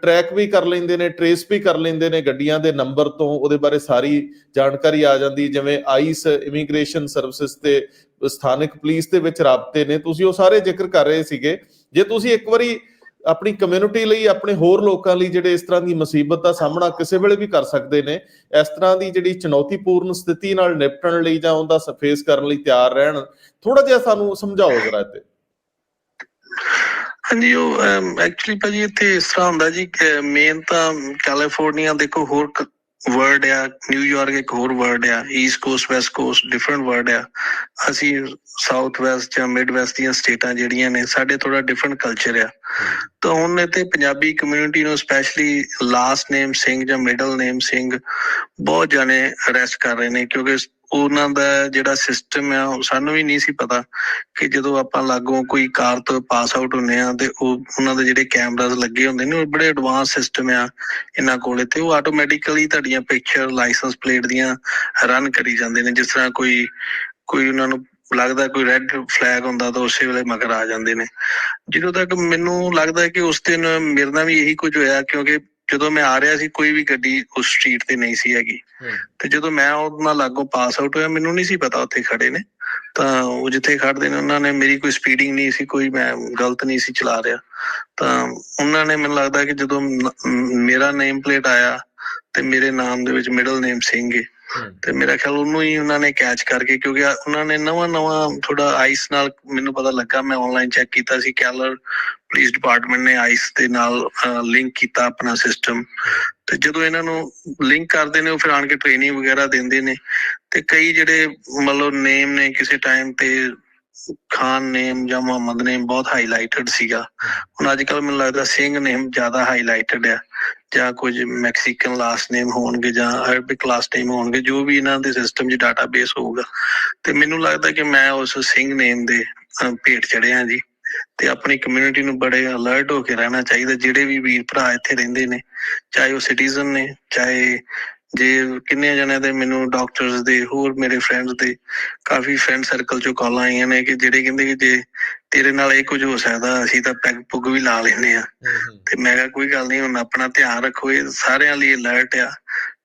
ਟਰੈਕ ਵੀ ਕਰ ਲੈਂਦੇ ਨੇ ਟਰੇਸ ਵੀ ਕਰ ਲੈਂਦੇ ਨੇ ਗੱਡੀਆਂ ਦੇ ਨੰਬਰ ਤੋਂ। ਉਹਦੇ ਬਾਰੇ ਸਾਰੀ ਜਾਣਕਾਰੀ ਆ ਜਾਂਦੀ, ਜਿਵੇਂ ਆਈਸ ਇਮੀਗ੍ਰੇਸ਼ਨ ਸਰਵਿਸਿਜ਼ ਤੇ ਸਥਾਨਕ ਪੁਲਿਸ ਦੇ ਵਿੱਚ ਰਾਬਤੇ ਨੇ। ਤੁਸੀਂ ਉਹ ਸਾਰੇ ਜ਼ਿਕਰ ਕਰ ਰਹੇ ਸੀਗੇ। ਜੇ ਤੁਸੀਂ ਇੱਕ ਵਾਰੀ ਆਪਣੀ ਕਮਿਊਨਿਟੀ ਲਈ, ਆਪਣੇ ਹੋਰ ਲੋਕਾਂ ਲਈ ਜਿਹੜੇ ਇਸ ਤਰ੍ਹਾਂ ਦੀ ਮੁਸੀਬਤ ਦਾ ਸਾਹਮਣਾ ਕਿਸੇ ਵੇਲੇ ਵੀ ਕਰ ਸਕਦੇ ਨੇ, ਇਸ ਤਰ੍ਹਾਂ ਦੀ ਜਿਹੜੀ ਚੁਣੌਤੀਪੂਰਨ ਸਥਿਤੀ ਨਾਲ ਨਿਪਟਣ ਲਈ ਜਾਂ ਉਹਦਾ ਫੇਸ ਕਰਨ ਲਈ ਤਿਆਰ ਰਹਿਣ ਥੋੜਾ ਜਿਹਾ ਸਾਨੂੰ ਸਮਝਾਓ ਜ਼ਰਾ ਤੇ ਹਾਂਜੀ, ਉਹ ਐਕਚੁਅਲੀ ਭਾਜੀ ਇੱਥੇ ਇਸ ਤਰ੍ਹਾਂ ਹੁੰਦਾ ਜੀ ਮੇਨ ਤਾਂ ਕੈਲੀਫੋਰਨੀਆ ਦੇਖੋ, ਹੋਰ ਵਰਡ ਆ ਨਿਊਯਾਰਕ ਇੱਕ ਹੋਰ ਵਰਡ ਆ east coast west coast different word ਆ। ਅਸੀਂ ਸਾਊਥ ਵੈਸਟ ਜਾਂ ਮਿਡ ਵੈਸਟ ਦੀਆਂ ਸਟੇਟਾਂ ਜਿਹੜੀਆਂ ਨੇ, ਸਾਡੇ ਥੋੜਾ ਡਿਫਰੈਂਟ ਕਲਚਰ ਆ। ਤਾਂ ਹੁਣ ਇੱਥੇ ਪੰਜਾਬੀ ਕਮਿਊਨਿਟੀ ਨੂੰ ਸਪੈਸ਼ਲੀ ਲਾਸਟ ਨੇਮ ਸਿੰਘ ਜਾਂ ਮਿਡਲ ਨੇਮ ਸਿੰਘ ਬਹੁਤ ਜਣੇ ਅਰੈਸਟ ਕਰ ਰਹੇ ਨੇ, ਕਿਉਂਕਿ ਉਹਨਾਂ ਦਾ ਜਿਹੜਾ ਸਿਸਟਮ ਆ ਸਾਨੂੰ ਵੀ ਨਹੀਂ ਸੀ ਪਤਾ ਕਿ ਜਦੋਂ ਆਪਾਂ ਲਾਗੋਂ ਕੋਈ ਕਾਰ ਤੋਂ ਪਾਸ ਆਊਟ ਹੁੰਨੇ ਆ ਤੇ ਉਹ, ਉਹਨਾਂ ਦੇ ਜਿਹੜੇ ਕੈਮਰਾਜ਼ ਲੱਗੇ ਹੁੰਦੇ ਨੇ, ਉਹ ਬੜੇ ਐਡਵਾਂਸ ਸਿਸਟਮ ਆ ਇਹਨਾਂ ਕੋਲੇ ਤੇ ਉਹ ਆਟੋਮੈਟਿਕਲੀ ਤੁਹਾਡੀਆਂ ਪਿਕਚਰ ਲਾਇਸੈਂਸ ਪਲੇਟ ਦੀਆਂ ਰਨ ਕਰੀ ਜਾਂਦੇ ਨੇ। ਜਿਸ ਤਰ੍ਹਾਂ ਕੋਈ ਕੋਈ ਉਹਨਾਂ ਨੂੰ ਲੱਗਦਾ ਕੋਈ ਰੈੱਡ ਫਲੈਗ ਹੁੰਦਾ ਤਾਂ ਉਸੇ ਵੇਲੇ ਮਗਰ ਆ ਜਾਂਦੇ ਨੇ। ਜਦੋਂ ਤੱਕ ਮੈਨੂੰ ਲੱਗਦਾ ਕਿ ਉਸ ਦਿਨ ਮੇਰੇ ਨਾਲ ਵੀ ਇਹੀ ਕੁਝ ਹੋਇਆ, ਕਿਉਂਕਿ ਜਦੋਂ ਮੈਂ ਆ ਰਿਹਾ ਸੀ ਕੋਈ ਵੀ ਗੱਡੀ ਉਸ ਸਟਰੀਟ ਤੇ ਨਹੀਂ ਸੀ ਹੈਗੀ। ਤੇ ਜਦੋਂ ਮੈਂ ਉਹਨਾਂ ਨਾਲ ਲਾਗੋਂ ਪਾਸ ਆਊਟ ਹੋਇਆ ਮੈਨੂੰ ਨਹੀਂ ਸੀ ਪਤਾ ਉੱਥੇ ਖੜੇ ਨੇ। ਤਾਂ ਉਹ ਜਿੱਥੇ ਖੜਦੇ ਨੇ ਉਹਨਾਂ ਨੇ ਮੇਰੀ ਕੋਈ ਸਪੀਡਿੰਗ ਨਹੀਂ ਸੀ ਕੋਈ ਮੈਂ ਗਲਤ ਨਹੀਂ ਸੀ ਚਲਾ ਰਿਹਾ। ਤਾਂ ਉਹਨਾਂ ਨੇ ਮੈਨੂੰ ਲੱਗਦਾ ਕਿ ਜਦੋਂ ਮੇਰਾ ਨੇਮ ਪਲੇਟ ਆਇਆ ਤੇ ਮੇਰੇ ਨਾਮ ਦੇ ਵਿੱਚ ਮਿਡਲ ਨੇਮ ਸਿੰਘ ਹੈ। ਤੇ ਮੇਰਾ ਖਿਆਲ ਉਹਨੂੰ ਹੀ ਉਹਨਾਂ ਨੇ ਕੈਚ ਕਰਕੇ ਕਿਉਂਕਿ ਉਹਨਾਂ ਨੇ ਨਵਾਂ ਨਵਾਂ ਥੋੜਾ ਆਈਸ ਨਾਲ ਮੈਨੂੰ ਪਤਾ ਲੱਗਾ ਮੈਂ ਆਨਲਾਈਨ ਚੈੱਕ ਕੀਤਾ ਸੀ ਕੈਲਰ ਪੁਲਿਸ ਡਿਪਾਰਟਮੈਂਟ ਨੇ ਆਈਸ ਦੇ ਨਾਲ ਲਿੰਕ ਕੀਤਾ ਆਪਣਾ ਸਿਸਟਮ ਤੇ ਜਦੋਂ ਇਹਨਾਂ ਨੂੰ ਲਿੰਕ ਕਰਦੇ ਨੇ ਉਹ ਫਿਰ ਆਣ ਕੇ ਟ੍ਰੇਨਿੰਗ ਵਗੈਰਾ ਦਿੰਦੇ ਨੇ। ਤੇ ਕਈ ਜਿਹੜੇ ਮਤਲਬ ਨੇਮ ਨੇ, ਕਿਸੇ ਟਾਈਮ ਤੇ ਖਾਨ ਨੇਮ ਜਾਂ ਮੁਹੰਮਦ ਨੇਮ ਬਹੁਤ ਹਾਈਲਾਈਟਡ ਸੀਗਾ। ਹੁਣ ਅੱਜ ਕੱਲ ਮੈਨੂੰ ਲੱਗਦਾ ਸਿੰਘ ਨੇਮ ਜ਼ਿਆਦਾ ਹਾਈਲਾਈਟਡ ਆ, ਜਾਂ ਕੁਝ ਮੈਕਸੀਕਨ ਲਾਸਟ ਨੇਮ ਹੋਣਗੇ ਜਾਂ ਅਰਬਿਕ ਲਾਸਟ ਨੇਮ ਹੋਣਗੇ, ਜੋ ਵੀ ਇਹਨਾਂ ਦੇ ਸਿਸਟਮ 'ਚ ਡਾਟਾਬੇਸ ਹੋਊਗਾ। ਤੇ ਮੈਨੂੰ ਲੱਗਦਾ ਕਿ ਮੈਂ ਉਸ ਸਿੰਘ ਨੇਮ ਦੇ ਭੇਟ ਚੜਿਆ ਜੀ। ਤੇ ਆਪਣੀ ਕਮਿਊਨਿਟੀ ਨੂੰ ਬੜੇ ਅਲਰਟ ਹੋ ਕੇ ਰਹਿਣਾ ਚਾਹੀਦਾ ਜਿਹੜੇ ਵੀ ਵੀਰ ਭਰਾ ਇੱਥੇ ਰਹਿੰਦੇ ਨੇ ਚਾਹੇ ਉਹ ਸਿਟੀਜ਼ਨ ਨੇ ਚਾਹੇ ਜੇ ਕਿੰਨੇ ਜਣਿਆਂ ਦੇ ਮੈਨੂੰ ਡਾਕਟਰਸ ਦੇ ਹੋਰ ਮੇਰੇ ਫਰੈਂਡਸ ਦੇ ਕਾਫੀ ਫਰੈਂਡ ਸਰਕਲ ਚੋਂ ਕਾਲਾਂ ਆਈਆਂ ਨੇ ਕਿ ਜਿਹੜੇ ਕਹਿੰਦੇ ਕਿ ਜੇ ਤੇਰੇ ਨਾਲ ਇਹ ਕੁਝ ਹੋ ਸਕਦਾ ਅਸੀਂ ਤਾਂ ਪੈਗ ਪੁੱਗ ਵੀ ਲਾ ਲੈਨੇ ਆ ਤੇ ਮੈਂ ਕਿਹਾ ਕੋਈ ਗੱਲ ਨਹੀਂ ਹੁਣ ਆਪਣਾ ਧਿਆਨ ਰੱਖੋ ਇਹ ਸਾਰਿਆਂ ਲਈ ਅਲਰਟ ਆ।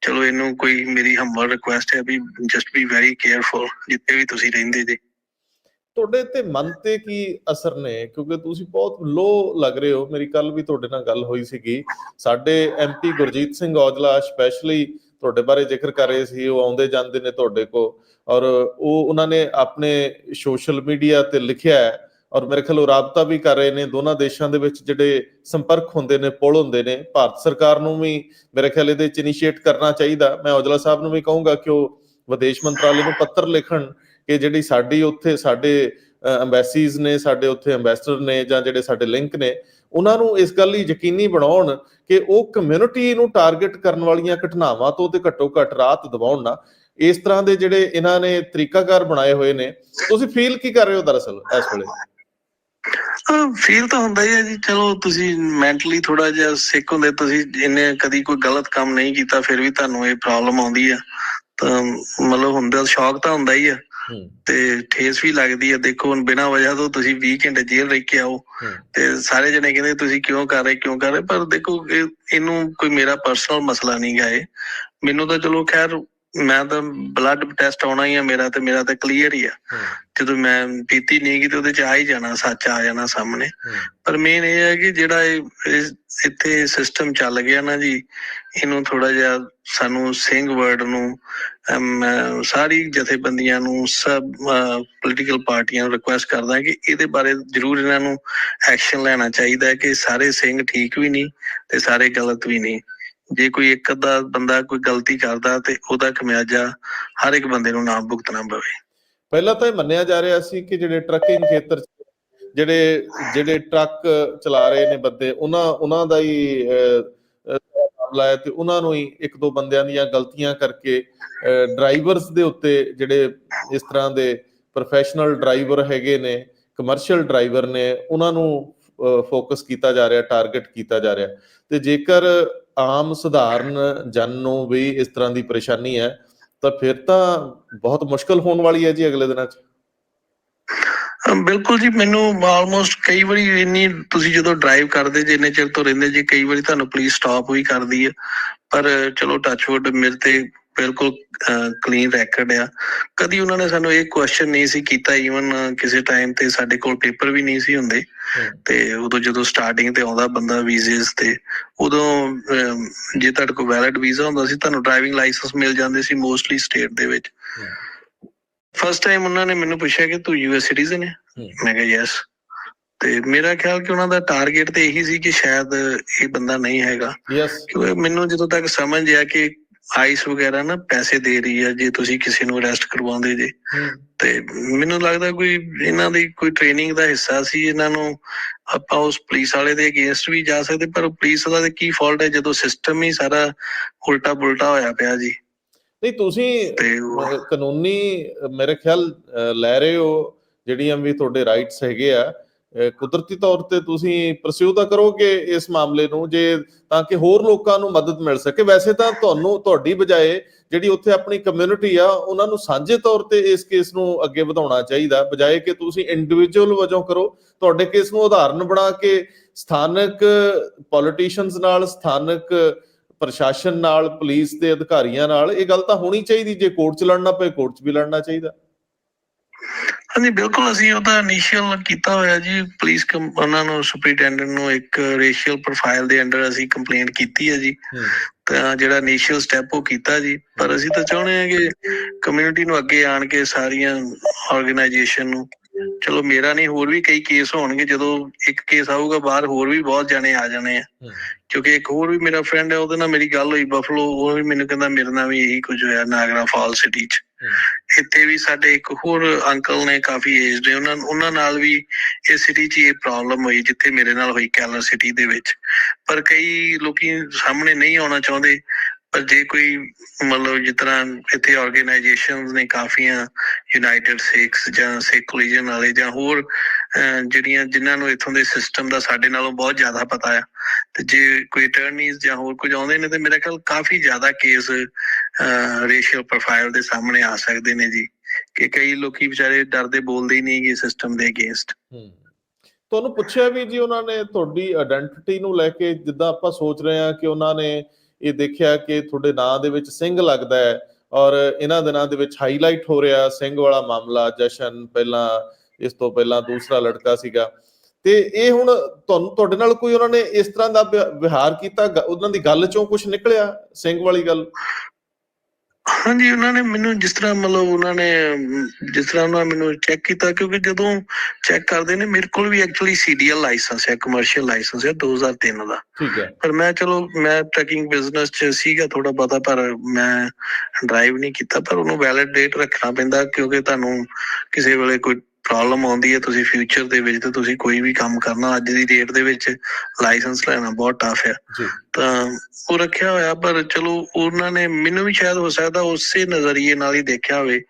ਚਲੋ ਇਹਨੂੰ ਕੋਈ ਮੇਰੀ ਹੰਬਲ ਰਿਕੁਐਸਟ ਹੈ ਵੀ ਜਸਟ ਬੀ ਵੈਰੀ ਕੇਅਰਫੁਲ ਜਿੱਥੇ ਵੀ ਤੁਸੀਂ ਰਹਿੰਦੇ ਜੇ। ਤੁਹਾਡੇ ਤੇ ਮਨ ਤੇ ਕੀ ਅਸਰ ਨੇ? ਕਿਉਂਕਿ ਤੁਸੀਂ ਬਹੁਤ ਲੋ ਲੱਗ ਰਹੇ ਹੋ। ਮੇਰੀ ਕੱਲ ਵੀ ਤੁਹਾਡੇ ਨਾਲ ਗੱਲ ਹੋਈ ਸੀਗੀ। ਸਾਡੇ ਐਮਪੀ ਗੁਰਜੀਤ ਸਿੰਘ ਔਜਲਾ ਸਪੈਸ਼ਲੀ ਤੁਹਾਡੇ ਬਾਰੇ ਜ਼ਿਕਰ ਕਰ ਰਹੇ ਸੀ। ਉਹ ਆਉਂਦੇ ਜਾਂਦੇ ਨੇ ਤੁਹਾਡੇ ਕੋ ਔਰ ਉਹ, ਉਹਨਾਂ ਨੇ ਆਪਣੇ ਸੋਸ਼ਲ ਮੀਡੀਆ ਤੇ ਲਿਖਿਆ ਹੈ। ਔਰ ਮੇਰੇ ਖਿਆਲ ਉਹ ਰਾਬਤਾ ਵੀ ਕਰ ਰਹੇ ਨੇ। ਦੋਨਾਂ ਦੇਸ਼ਾਂ ਦੇ ਵਿੱਚ ਜਿਹੜੇ ਸੰਪਰਕ ਹੁੰਦੇ ਨੇ, ਪੁਲ ਹੁੰਦੇ ਨੇ, ਭਾਰਤ ਸਰਕਾਰ ਨੂੰ ਵੀ ਮੇਰੇ ਖਿਆਲ ਇਹਦੇ ਚ ਇਨੀਸ਼ੀਏਟ ਕਰਨਾ ਚਾਹੀਦਾ। ਮੈਂ ਔਜਲਾ ਸਾਹਿਬ ਨੂੰ ਵੀ ਕਹੂੰਗਾ ਕਿ ਉਹ ਵਿਦੇਸ਼ ਮੰਤਰਾਲੇ ਨੂੰ ਪੱਤਰ ਲਿਖਣ ਕਿ ਜਿਹੜੀ ਸਾਡੀ ਉੱਥੇ, ਸਾਡੇ ਐਮਬੈਸੀਜ਼ ਨੇ, ਸਾਡੇ ਉੱਥੇ ਐਮਬੈਸਡਰ ਨੇ ਜਾਂ ਜਿਹੜੇ ਸਾਡੇ ਲਿੰਕ ਨੇ, ਉਹਨਾਂ ਨੂੰ ਇਸ ਗੱਲ ਲਈ ਯਕੀਨੀ ਬਣਾਉਣ ਕਿ ਉਹ ਕਮਿਊਨਿਟੀ ਨੂੰ ਟਾਰਗੇਟ ਕਰਨ ਵਾਲੀਆਂ ਘਟਨਾਵਾਂ ਤੋਂ ਤੇ ਘੱਟੋ ਘੱਟ ਰਾਹਤ ਦਿਵਾਉਣ ਨਾ। ਇਸ ਤਰ੍ਹਾਂ ਦੇ ਜਿਹੜੇ ਇਹਨਾਂ ਨੇ ਤਰੀਕਾਕਾਰ ਬਣਾਏ ਹੋਏ ਨੇ, ਤੁਸੀਂ ਫੀਲ ਕੀ ਕਰ ਰਹੇ ਹੋ ਦਰਅਸਲ ਇਸ ਵੇਲੇ? ਫੀਲ ਤਾਂ ਹੁੰਦਾ ਹੀ ਹੈ ਜੀ। ਚਲੋ, ਤੁਸੀਂ ਮੈਂਟਲੀ ਥੋੜਾ ਜਿਹਾ ਸਿੱਖ ਹੁੰਦੇ, ਤੁਸੀਂ ਇਹਨੇ ਕਦੀ ਕੋਈ ਗਲਤ ਕੰਮ ਨਹੀਂ ਕੀਤਾ, ਫਿਰ ਵੀ ਤੁਹਾਨੂੰ ਇਹ ਪ੍ਰੋਬਲਮ ਆਉਂਦੀ ਆ। ਤਾਂ ਮਤਲਬ ਹੁੰਦਾ ਸ਼ੌਕ ਤਾਂ ਹੁੰਦਾ ਹੀ ਆ। ਤੇ ਠੇਸ ਵੀ ਲੱਗਦੀ ਹੈ ਦੇਖੋ ਹੁਣ ਬਿਨਾਂ ਵਜ੍ਹਾ ਤੋਂ ਤੁਸੀਂ 20 ਘੰਟੇ ਜੇਲ੍ਹ ਰਹਿ ਕੇ ਆਓ। ਤੇ ਸਾਰੇ ਜਣੇ ਕਹਿੰਦੇ ਤੁਸੀਂ ਕਿਉਂ ਕਰ ਰਹੇ ਕਿਉਂ ਕਰ ਰਹੇ? ਪਰ ਦੇਖੋ ਇਹ- ਇਹਨੂੰ ਕੋਈ ਮੇਰਾ ਪਰਸਨਲ ਮਸਲਾ ਨਹੀਂ ਗਾ ਇਹ। ਮੈਨੂੰ ਤਾਂ ਚਲੋ ਖੈਰ ਮੈਂ ਤਾਂ ਬਲੱਡ ਟੈਸਟ ਆਉਣਾ ਹੀ ਆ ਮੇਰਾ ਤੇ ਮੇਰਾ ਤਾਂ ਕਲੀਅਰ ਹੀ ਆ। ਜਦੋਂ ਮੈਂ ਪੀਤੀ ਨਹੀਂ ਗਈ ਤੇ ਉਹਦੇ ਚ ਆ ਹੀ ਜਾਣਾ ਸੱਚ ਆ ਜਾਣਾ ਸਾਹਮਣੇ। ਪਰ ਮੇਨ ਇਹ ਹੈ ਕਿ ਜਿਹੜਾ ਇੱਥੇ ਸਿਸਟਮ ਚੱਲ ਗਿਆ ਨਾ ਜੀ ਇਹਨੂੰ ਥੋੜਾ ਜਿਹਾ ਸਾਨੂੰ ਸਿੰਘ ਵਰਡ ਨੂੰ ਸਾਰੀ ਜਥੇਬੰਦੀਆਂ ਨੂੰ ਸਭ ਪੋਲੀਟੀਕਲ ਪਾਰਟੀਆਂ ਨੂੰ ਰਿਕੁਐਸਟ ਕਰਦਾ ਕਿ ਇਹਦੇ ਬਾਰੇ ਜ਼ਰੂਰ ਇਹਨਾਂ ਨੂੰ ਐਕਸ਼ਨ ਲੈਣਾ ਚਾਹੀਦਾ ਹੈ ਕਿ ਸਾਰੇ ਸਿੰਘ ਠੀਕ ਵੀ ਨਹੀਂ ਤੇ ਸਾਰੇ ਗਲਤ ਵੀ ਨਹੀਂ ਜੇ ਕੋਈ ਇੱਕ ਅੱਧਾ ਬੰਦਾ ਕੋਈ ਗਲਤੀ ਕਰਦਾ ਤੇ ਉਹਦਾ ਖਮਿਆਜਾ ਹਰ ਇੱਕ ਬੰਦੇ ਨੂੰ ਨਾ ਭੁਗਤਣਾ ਪਵੇ। ਪਹਿਲਾਂ ਤਾਂ ਇਹ ਮੰਨਿਆ ਜਾ ਰਿਹਾ ਸੀ ਕਿ ਜਿਹੜੇ ਟਰੱਕਿੰਗ ਖੇਤਰ ਜਿਹੜੇ ਜਿਹੜੇ ਟਰੱਕ ਚਲਾ ਰਹੇ ਨੇ ਬੰਦੇ, ਉਹਨਾਂ ਉਹਨਾਂ ਦਾ ਹੀ ਮਾਮਲਾ ਹੈ ਤੇ ਉਹਨਾਂ ਨੂੰ ਹੀ ਇੱਕ ਦੋ ਬੰਦਿਆਂ ਦੀਆਂ ਗਲਤੀਆਂ ਕਰਕੇ ਡਰਾਈਵਰਸ ਦੇ ਉੱਤੇ ਜਿਹੜੇ ਇਸ ਤਰ੍ਹਾਂ ਦੇ ਪ੍ਰੋਫੈਸ਼ਨਲ ਡਰਾਈਵਰ ਹੈਗੇ ਨੇ ਕਮਰਸ਼ੀਅਲ ਡਰਾਈਵਰ ਨੇ, ਉਹਨਾਂ ਨੂੰ ਫੋਕਸ ਕੀਤਾ ਜਾ ਰਿਹਾ ਟਾਰਗੇਟ ਕੀਤਾ ਜਾ ਰਿਹਾ। ਤੇ ਜੇਕਰ ਆਮ ਸਧਾਰਨ ਜਨ ਨੂੰ ਵੀ ਇਸ ਤਰ੍ਹਾਂ ਦੀ ਪਰੇਸ਼ਾਨੀ ਹੈ, ਤਾਂ ਫਿਰ ਤਾਂ ਬਹੁਤ ਮੁਸ਼ਕਲ ਹੋਣ ਵਾਲੀ ਹੈ ਜੀ ਅਗਲੇ ਦਿਨਾਂ 'ਚ? ਬਿਲਕੁਲ ਜੀ, ਮੈਨੂੰ ਆਲਮੋਸਟ ਕਈ ਵਾਰੀ ਇੰਨੀ ਤੁਸੀਂ ਜਦੋਂ ਡਰਾਈਵ ਕਰਦੇ ਜੇ, ਇੰਨੇ ਚਿਰ ਤੋਂ ਰਹਿੰਦੇ ਜੀ, ਕਈ ਵਾਰੀ ਤੁਹਾਨੂੰ ਪੁਲਿਸ ਸਟਾਪ ਵੀ ਕਰਦੀ ਹੈ। ਪਰ ਚਲੋ ਟੱਚਵੁੱਡ ਮੇਰੇ ਤੇ ਬਿਲਕੁਲ ਕਲੀਨ ਰੈਕੋਰਡ ਆ। ਕਦੀ ਉਹਨਾਂ ਨੇ ਸਾਨੂੰ ਇਹ ਕੁਐਸਚਨ ਨਹੀਂ ਸੀ ਕੀਤਾ ਈਵਨ ਕਿਸੇ ਟਾਈਮ ਤੇ ਸਾਡੇ ਕੋਲ ਪੇਪਰ ਵੀ ਨਹੀਂ ਸੀ ਹੁੰਦੇ। ਤੇ ਉਦੋਂ ਜਦੋਂ ਸਟਾਰਟਿੰਗ ਤੇ ਆਉਂਦਾ ਬੰਦਾ ਵੀਜ਼ੇਸ ਤੇ ਉਦੋਂ ਜੇ ਤੁਹਾਡੇ ਕੋਲ ਵੈਲਿਡ ਵੀਜ਼ਾ ਹੁੰਦਾ ਸੀ ਤੁਹਾਨੂੰ ਡਰਾਈਵਿੰਗ ਲਾਇਸੈਂਸ ਮਿਲ ਜਾਂਦੇ ਸੀ ਮੋਸਟਲੀ ਸਟੇਟ ਦੇ ਵਿੱਚ। ਫਸਟ ਟਾਈਮ ਉਹਨਾਂ ਨੇ ਮੈਨੂੰ ਪੁੱਛਿਆ ਕਿ ਤੂੰ ਯੂਐਸ ਸਿਟੀਜ਼ਨ ਹੈ। ਮੈਂ ਕਿਹਾ ਯੈਸ ਤੇ ਮੇਰਾ ਖਿਆਲ ਕਿ ਉਹਨਾਂ ਦਾ ਟਾਰਗੇਟ ਤੇ ਇਹੀ ਸੀ ਕਿ ਸ਼ਾਇਦ ਇਹ ਬੰਦਾ ਨਹੀਂ ਹੈਗਾ। ਕਿਉਂਕਿ ਮੈਨੂੰ ਜਦੋਂ ਤੱਕ ਸਮਝ ਆ ਕਿ ਆਈਸ ਵਗੈਰਾ ਨਾ ਪੈਸੇ ਦੇ ਰਹੀ ਆ ਜੇ ਤੁਸੀਂ ਕਿਸੇ ਨੂੰ ਅਰੈਸਟ ਕਰਵਾਉਂਦੇ ਜੇ। ਤੇ ਮੈਨੂੰ ਲੱਗਦਾ ਕੋਈ ਇਹਨਾਂ ਦੀ ਕੋਈ ਟ੍ਰੇਨਿੰਗ ਦਾ ਹਿੱਸਾ ਸੀ ਇਹਨਾਂ ਨੂੰ ਆਪਾਂ ਉਸ ਪੁਲਿਸ ਵਾਲੇ ਦੇ ਅਗੇਂਸਟ ਵੀ ਜਾ ਸਕਦੇ ਪਰ ਪੁਲਿਸ ਦੇ ਕੀ ਫਾਲਟ ਹੈ ਜਦੋਂ ਸਿਸਟਮ ਹੀ ਸਾਰਾ ਉਲਟਾ ਪੁਲਟਾ ਹੋਇਆ ਪਿਆ ਜੀ। ਨਹੀਂ ਤੁਸੀਂ ਕਾਨੂੰਨੀ ਮੇਰੇ ਖਿਆਲ ਲੈ ਰਹੇ ਹੋ ਜਿਹੜੀਆਂ ਵੀ ਤੁਹਾਡੇ ਰਾਈਟਸ ਹੈਗੇ ਆ। ਕੁਦਰਤੀ ਤੌਰ ਤੇ ਤੁਸੀਂ ਪਰਸਿਊ ਤਾਂ ਕਰੋਗੇ ਇਸ ਮਾਮਲੇ ਨੂੰ, ਜੇ ਤਾਂ ਕਿ ਹੋਰ ਲੋਕਾਂ ਨੂੰ ਮਦਦ ਮਿਲ ਸਕੇ। ਵੈਸੇ ਤਾਂ ਤੁਹਾਨੂੰ, ਤੁਹਾਡੀ ਬਜਾਏ ਜਿਹੜੀ ਉੱਥੇ ਆਪਣੀ ਕਮਿਊਨਿਟੀ ਆ, ਉਹਨਾਂ ਨੂੰ ਸਾਂਝੇ ਤੌਰ ਤੇ ਇਸ ਕੇਸ ਨੂੰ ਅੱਗੇ ਵਧਾਉਣਾ ਚਾਹੀਦਾ। ਬਜਾਏ ਕਿ ਤੁਸੀਂ ਇੰਡੀਵਿਜੂਅਲ ਵਜੋਂ ਕਰੋ, ਤੁਹਾਡੇ ਕੇਸ ਨੂੰ ਉਦਾਹਰਨ ਬਣਾ ਕੇ ਸਥਾਨਕ ਪੋਲੀਟੀਸ਼ੀਅਨਸ ਨਾਲ, ਸਥਾਨਕ ਪ੍ਰਸ਼ਾਸਨ ਨਾਲ ਪੁਲਿਸ ਦੇ ਅਧਿਕਾਰੀਆਂ ਨਾਲ, ਇਹ ਗੱਲ ਤਾਂ ਹੋਣੀ ਚਾਹੀਦੀ, ਜੇ ਕੋਰਟ ਚ ਲੜਨਾ ਪਏ ਕੋਰਟ ਚ ਵੀ ਲੜਨਾ ਚਾਹੀਦਾ। ਹਾਂਜੀ ਬਿਲਕੁਲ ਅਸੀਂ ਉਹਦਾ ਇਨੀਸ਼ੀਅਲ ਕੀਤਾ ਹੋਇਆ ਜੀ। ਪੁਲਿਸ ਉਹਨਾਂ ਨੂੰ ਸੁਪਰੀਟੈਂਡੈਂਟ ਨੂੰ ਇੱਕ ਰੇਸ਼ੀਅਲ ਪ੍ਰੋਫਾਈਲ ਦੇ ਅੰਡਰ ਅਸੀਂ ਕੰਪਲੇਂਟ ਕੀਤੀ ਹੈ ਜੀ। ਤਾਂ ਜਿਹੜਾ ਇਨੀਸ਼ੀਅਲ ਸਟੈਪ ਉਹ ਕੀਤਾ ਜੀ। ਪਰ ਅਸੀਂ ਤਾਂ ਚਾਹੁੰਦੇ ਹਾਂ ਕਿ ਕਮਿਊਨਿਟੀ ਨੂੰ ਅੱਗੇ ਆਣ ਕੇ ਸਾਰੀਆਂ ਆਰਗੇਨਾਈਜੇਸ਼ਨ ਨੂੰ ਚਲੋ ਮੇਰਾ ਨਹੀਂ ਹੋਰ ਵੀ ਕਈ ਕੇਸ ਹੋਣਗੇ। ਜਦੋਂ ਇੱਕ ਕੇਸ ਆਊਗਾ ਬਾਹਰ ਹੋਰ ਵੀ ਬਹੁਤ ਜਾਣੇ ਆ ਜਾਣੇ ਆ। ਕਿਉਂਕਿ ਇੱਕ ਹੋਰ ਵੀ ਮੇਰਾ ਫਰੈਂਡ ਹੈ ਉਹਦੇ ਨਾਲ ਮੇਰੀ ਗੱਲ ਹੋਈ ਬਫਲੋ ਉਹ ਵੀ ਮੈਨੂੰ ਕਹਿੰਦਾ ਮੇਰੇ ਨਾਲ ਵੀ ਇਹੀ ਕੁਝ ਹੋਇਆ ਨਾਗਰਾ ਫਾਲ ਸਿਟੀ 'ਚ। ਇੱਥੇ ਵੀ ਸਾਡੇ ਇੱਕ ਹੋਰ ਅੰਕਲ ਨੇ ਕਾਫੀ ਏਜ ਨੇ ਉਹਨਾਂ ਉਹਨਾਂ ਨਾਲ ਵੀ ਇਹ ਸਿਟੀ 'ਚ ਇਹ ਪ੍ਰੋਬਲਮ ਹੋਈ, ਜਿੱਥੇ ਮੇਰੇ ਨਾਲ ਹੋਈ ਕੈਲਰ ਸਿਟੀ ਦੇ ਵਿੱਚ। ਪਰ ਕਈ ਲੋਕੀ ਸਾਹਮਣੇ ਨਹੀਂ ਆਉਣਾ ਚਾਹੁੰਦੇ ਪਰ ਜੇ ਕੋਈ ਮਤਲਬ ਜਿਸ ਤਰ੍ਹਾਂ ਇੱਥੇ ਆਰਗੇਨਾਈਜੇਸ਼ਨਸ ਨੇ ਕਾਫੀਆਂ ਯੂਨਾਈਟਿਡ ਸਿੱਖਸ ਜਾਂ ਸਿੱਖ ਕੋਲੀਜਨ ਵਾਲੇ ਜਾਂ ਹੋਰ ਜਿਹੜੀਆਂ ਜਿਨ੍ਹਾਂ ਨੂੰ ਇਥੋਂ ਦੇ ਸਿਸਟਮ ਦਾ ਸਾਡੇ ਨਾਲੋਂ ਬਹੁਤ ਜ਼ਿਆਦਾ ਪਤਾ ਆ, ਤੇ ਜੇ ਕੋਈ ਅਟਰਨੀਜ਼ ਜਾਂ ਹੋਰ ਕੁਝ ਆਉਂਦੇ ਨੇ ਤੇ ਮੇਰੇ ਖਿਆਲ ਕਾਫੀ ਜ਼ਿਆਦਾ ਕੇਸ ਰੇਸ਼ੀਅਲ ਪ੍ਰੋਫਾਈਲ ਦੇ ਸਾਹਮਣੇ ਆ ਸਕਦੇ ਨੇ ਜੀ, ਕਿ ਕਈ ਲੋਕੀ ਵਿਚਾਰੇ ਡਰਦੇ ਬੋਲਦੇ ਹੀ ਨਹੀਂ ਕਿ ਸਿਸਟਮ ਦੇ ਅਗੇਂਸਟ ਹਮ। ਤੁਹਾਨੂੰ ਪੁੱਛਿਆ ਵੀ ਜੀ ਉਹਨਾਂ ਨੇ ਤੁਹਾਡੀ ਆਇਡੈਂਟੀਟੀ ਨੂੰ ਲੈ ਕੇ ਜਿੱਦਾਂ ਆਪਾਂ ਸੋਚ ਰਹੇ ਹਾਂ ਕਿ ਉਹਨਾਂ ਨੇ ਇਹ ਦੇਖਿਆ ਕਿ ਤੁਹਾਡੇ ਨਾਂ ਦੇ ਵਿੱਚ ਸਿੰਘ ਲੱਗਦਾ ਹੈ ਔਰ ਇਹਨਾਂ ਦਿਨਾਂ ਦੇ ਵਿੱਚ ਹਾਈਲਾਈਟ ਹੋ ਰਿਹਾ ਸਿੰਘ ਵਾਲਾ ਮਾਮਲਾ, ਜਸ਼ਨ ਪਹਿਲਾਂ, ਇਸ ਤੋਂ ਪਹਿਲਾਂ ਦੂਸਰਾ ਲੜਕਾ ਸੀਗਾ। ਤੇ ਇਹ ਹੁਣ ਤੁਹਾਨੂੰ, ਤੁਹਾਡੇ ਨਾਲ ਕੋਈ ਉਹਨਾਂ ਨੇ ਇਸ ਤਰ੍ਹਾਂ ਦਾ ਵਿਵ- ਵਿਹਾਰ ਕੀਤਾ? ਉਹਨਾਂ ਦੀ ਗੱਲ ਚੋਂ ਕੁਝ ਨਿਕਲਿਆ, ਸਿੰਘ ਵਾਲੀ ਗੱਲ? ਹਾਂਜੀ ਉਹਨਾਂ ਨੇ ਮੈਨੂੰ ਜਿਸ ਤਰ੍ਹਾਂ ਮਤਲਬ ਉਹਨਾਂ ਨੇ ਜਿਸ ਤਰ੍ਹਾਂ ਉਹਨਾਂ ਨੇ ਮੈਨੂੰ ਚੈੱਕ ਕੀਤਾ ਕਿਉਂਕਿ ਜਦੋਂ ਚੈੱਕ ਕਰਦੇ ਨੇ ਮੇਰੇ ਕੋਲ ਵੀ ਐਕਚੁਅਲੀ ਸੀਡੀਐਲ ਲਾਇਸੈਂਸ ਹੈ ਕਮਰਸ਼ੀਅਲ ਲਾਇਸੈਂਸ ਹੈ 2003 ਦਾ। ਠੀਕ ਹੈ। ਪਰ ਮੈਂ ਚਲੋ ਮੈਂ ਟਰੈਕਿੰਗ ਬਿਜ਼ਨਸ 'ਚ ਸੀਗਾ ਥੋੜਾ ਪਤਾ ਪਰ ਮੈਂ ਡਰਾਈਵ ਨਹੀਂ ਕੀਤਾ ਪਰ ਉਹਨੂੰ ਵੈਲਿਡ ਡੇਟ ਰੱਖਣਾ ਪੈਂਦਾ ਕਿਉਂਕਿ ਤੁਹਾਨੂੰ ਕਿਸੇ ਵੇਲੇ ਕੋਈ ਪ੍ਰੋਬਲਮ ਆਉਂਦੀ ਹੈ ਤੁਸੀਂ ਫਿਊਚਰ ਦੇ ਵਿੱਚ ਤੇ ਤੁਸੀਂ ਕੋਈ ਵੀ ਕੰਮ ਕਰਨਾ ਅੱਜ ਦੀ ਡੇਟ ਦੇ ਵਿੱਚ ਲਾਇਸੈਂਸ ਲੈਣਾ ਬਹੁਤ ਟਫ ਹੈ। ਤਾਂ ਉਹ ਰੱਖਿਆ ਹੋਇਆ ਪਰ ਚਲੋ ਉਹਨਾਂ ਨੇ ਮੈਨੂੰ ਵੀ ਸ਼ਾਇਦ ਹੋ ਸਕਦਾ ਉਸੇ ਨਜ਼ਰੀਏ ਨਾਲ ਹੀ ਦੇਖਿਆ ਹੋਵੇ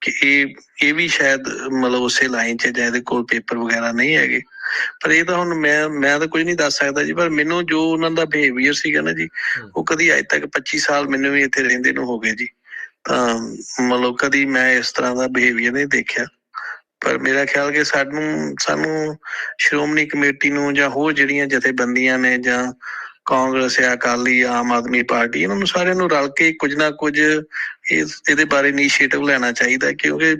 ਕਿ ਇਹ ਇਹ ਵੀ ਸ਼ਾਇਦ ਮਤਲਬ ਉਸੇ ਲਾਈਨ 'ਚ ਜਾਂ ਇਹਦੇ ਕੋਲ ਪੇਪਰ ਵਗੈਰਾ ਨਹੀਂ ਹੈਗੇ। ਪਰ ਇਹ ਤਾਂ ਹੁਣ ਮੈਂ ਮੈਂ ਤਾਂ ਕੁਝ ਨਹੀਂ ਦੱਸ ਸਕਦਾ ਜੀ ਪਰ ਮੈਨੂੰ ਜੋ ਉਹਨਾਂ ਦਾ ਬਿਹੇਵੀਅਰ ਸੀਗਾ ਨਾ ਜੀ। ਉਹ ਕਦੀ ਅੱਜ ਤੱਕ 25 ਸਾਲ ਮੈਨੂੰ ਵੀ ਇੱਥੇ ਰਹਿੰਦੇ ਨੂੰ ਹੋ ਗਏ ਜੀ। ਤਾਂ ਮਤਲਬ ਕਦੀ ਮੈਂ ਇਸ ਤਰ੍ਹਾਂ ਦਾ ਬਿਹੇਵੀਅਰ ਨਹੀਂ ਦੇਖਿਆ। ਪਰ ਮੇਰਾ ਖਿਆਲ ਕਿ ਸਾਨੂੰ ਸਾਨੂੰ ਸ਼੍ਰੋਮਣੀ ਕਮੇਟੀ ਨੂੰ ਜਾਂ ਹੋਰ ਜਿਹੜੀਆਂ ਜਥੇਬੰਦੀਆਂ ਨੇ ਜਾਂ ਕਾਂਗਰਸ ਜਾਂ ਅਕਾਲੀ ਆਮ ਆਦਮੀ ਪਾਰਟੀ, ਇਹਨਾਂ ਨੂੰ ਸਾਰਿਆਂ ਨੂੰ ਰਲ ਕੇ ਕੁਝ ਨਾ ਕੁਝ ਇਸ, ਇਹਦੇ ਬਾਰੇ ਇਨੀਸ਼ੀਏਟਿਵ ਲੈਣਾ ਚਾਹੀਦਾ ਕਿਉਂਕਿ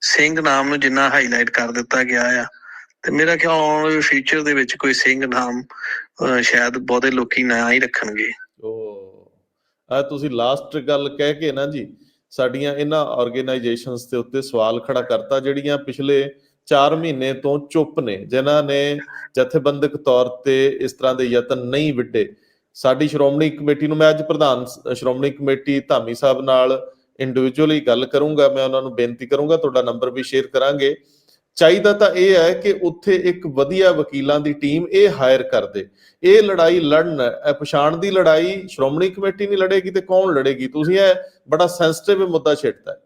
ਸਿੰਘ ਨਾਮ ਨੂੰ ਜਿੰਨਾ ਹਾਈਲਾਈਟ ਕਰ ਦਿੱਤਾ ਗਿਆ ਆ। ਤੇ ਮੇਰਾ ਖਿਆਲ ਆਉਣ ਵਾਲੇ ਫਿਊਚਰ ਦੇ ਵਿੱਚ ਕੋਈ ਸਿੰਘ ਨਾਮ ਸ਼ਾਇਦ ਬਹੁਤੇ ਲੋਕੀ ਨਾ ਹੀ ਰੱਖਣਗੇ। ਉਹ ਆ ਤੁਸੀਂ ਲਾਸਟ ਗੱਲ ਕਹਿ ਕੇ ਨਾ ਜੀ ਸਾਡੀਆਂ ਇਹਨਾਂ ਆਰਗੇਨਾਈਜੇਸ਼ਨਸ ਦੇ ਉੱਤੇ ਸਵਾਲ ਖੜਾ ਕਰਤਾ, ਜਿਹੜੀਆਂ ਪਿਛਲੇ 4 ਮਹੀਨੇ ਤੋਂ ਚੁੱਪ ਨੇ, ਜਿਨ੍ਹਾਂ ਨੇ ਜਥੇਬੰਦਕ ਤੌਰ ਤੇ ਇਸ ਤਰ੍ਹਾਂ ਦੇ ਯਤਨ ਨਹੀਂ ਵਿੱਢੇ। ਸਾਡੀ ਸ਼੍ਰੋਮਣੀ ਕਮੇਟੀ ਨੂੰ ਮੈਂ ਅੱਜ ਪ੍ਰਧਾਨ ਸ਼੍ਰੋਮਣੀ ਕਮੇਟੀ ਧਾਮੀ ਸਾਹਿਬ ਨਾਲ ਇੰਡੀਵਿਜੂਅਲੀ ਗੱਲ ਕਰੂੰਗਾ, ਮੈਂ ਉਹਨਾਂ ਨੂੰ ਬੇਨਤੀ ਕਰੂੰਗਾ, ਤੁਹਾਡਾ ਨੰਬਰ ਵੀ ਸ਼ੇਅਰ ਕਰਾਂਗੇ। ਚਾਹੀਦਾ ਤਾਂ ਇਹ ਹੈ ਕਿ ਉੱਥੇ ਇੱਕ ਵਧੀਆ ਵਕੀਲਾਂ ਦੀ ਟੀਮ ਇਹ ਹਾਇਰ ਕਰਦੇ ਇਹ ਲੜਾਈ ਲੜਨ ਇਹ ਪਛਾਣ ਦੀ ਲੜਾਈ ਸ਼੍ਰੋਮਣੀ ਕਮੇਟੀ ਨਹੀਂ ਲੜੇਗੀ ਤੇ ਕੌਣ ਲੜੇਗੀ? ਤੁਸੀਂ ਇਹ ਬੜਾ ਸੈਂਸਿਟਿਵ ਮੁੱਦਾ ਛੇੜਤਾ ਹੈ।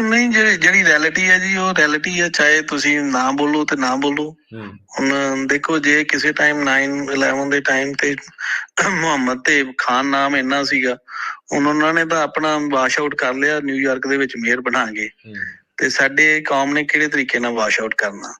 ਨਹੀਂ ਜਿਹੜੀ ਜਿਹੜੀ ਰੈਲਿਟੀ ਹੈ ਜੀ ਉਹ ਰੈਲਿਟੀ ਹੈ ਚਾਹੇ ਤੁਸੀਂ ਨਾ ਬੋਲੋ ਤੇ ਨਾ ਬੋਲੋ। ਹੁਣ ਦੇਖੋ ਜੇ ਕਿਸੇ ਟਾਈਮ 9/11 ਦੇ ਟਾਈਮ ਤੇ ਮੁਹੰਮਦ ਤੇ ਖਾਨ ਨਾਮ ਇੰਨਾ ਸੀਗਾ ਉਹਨਾਂ ਨੇ ਤਾਂ ਆਪਣਾ ਵਾਸ਼ ਆਊਟ ਕਰ ਲਿਆ ਨਿਊਯਾਰਕ ਦੇ ਵਿੱਚ ਮੇਅਰ ਬਣਾ ਕੇ। ਤੇ ਸਾਡੇ ਕੌਮ ਨੇ ਕਿਹੜੇ ਤਰੀਕੇ ਨਾਲ ਵਾਸ਼ ਆਊਟ ਕਰਨਾ?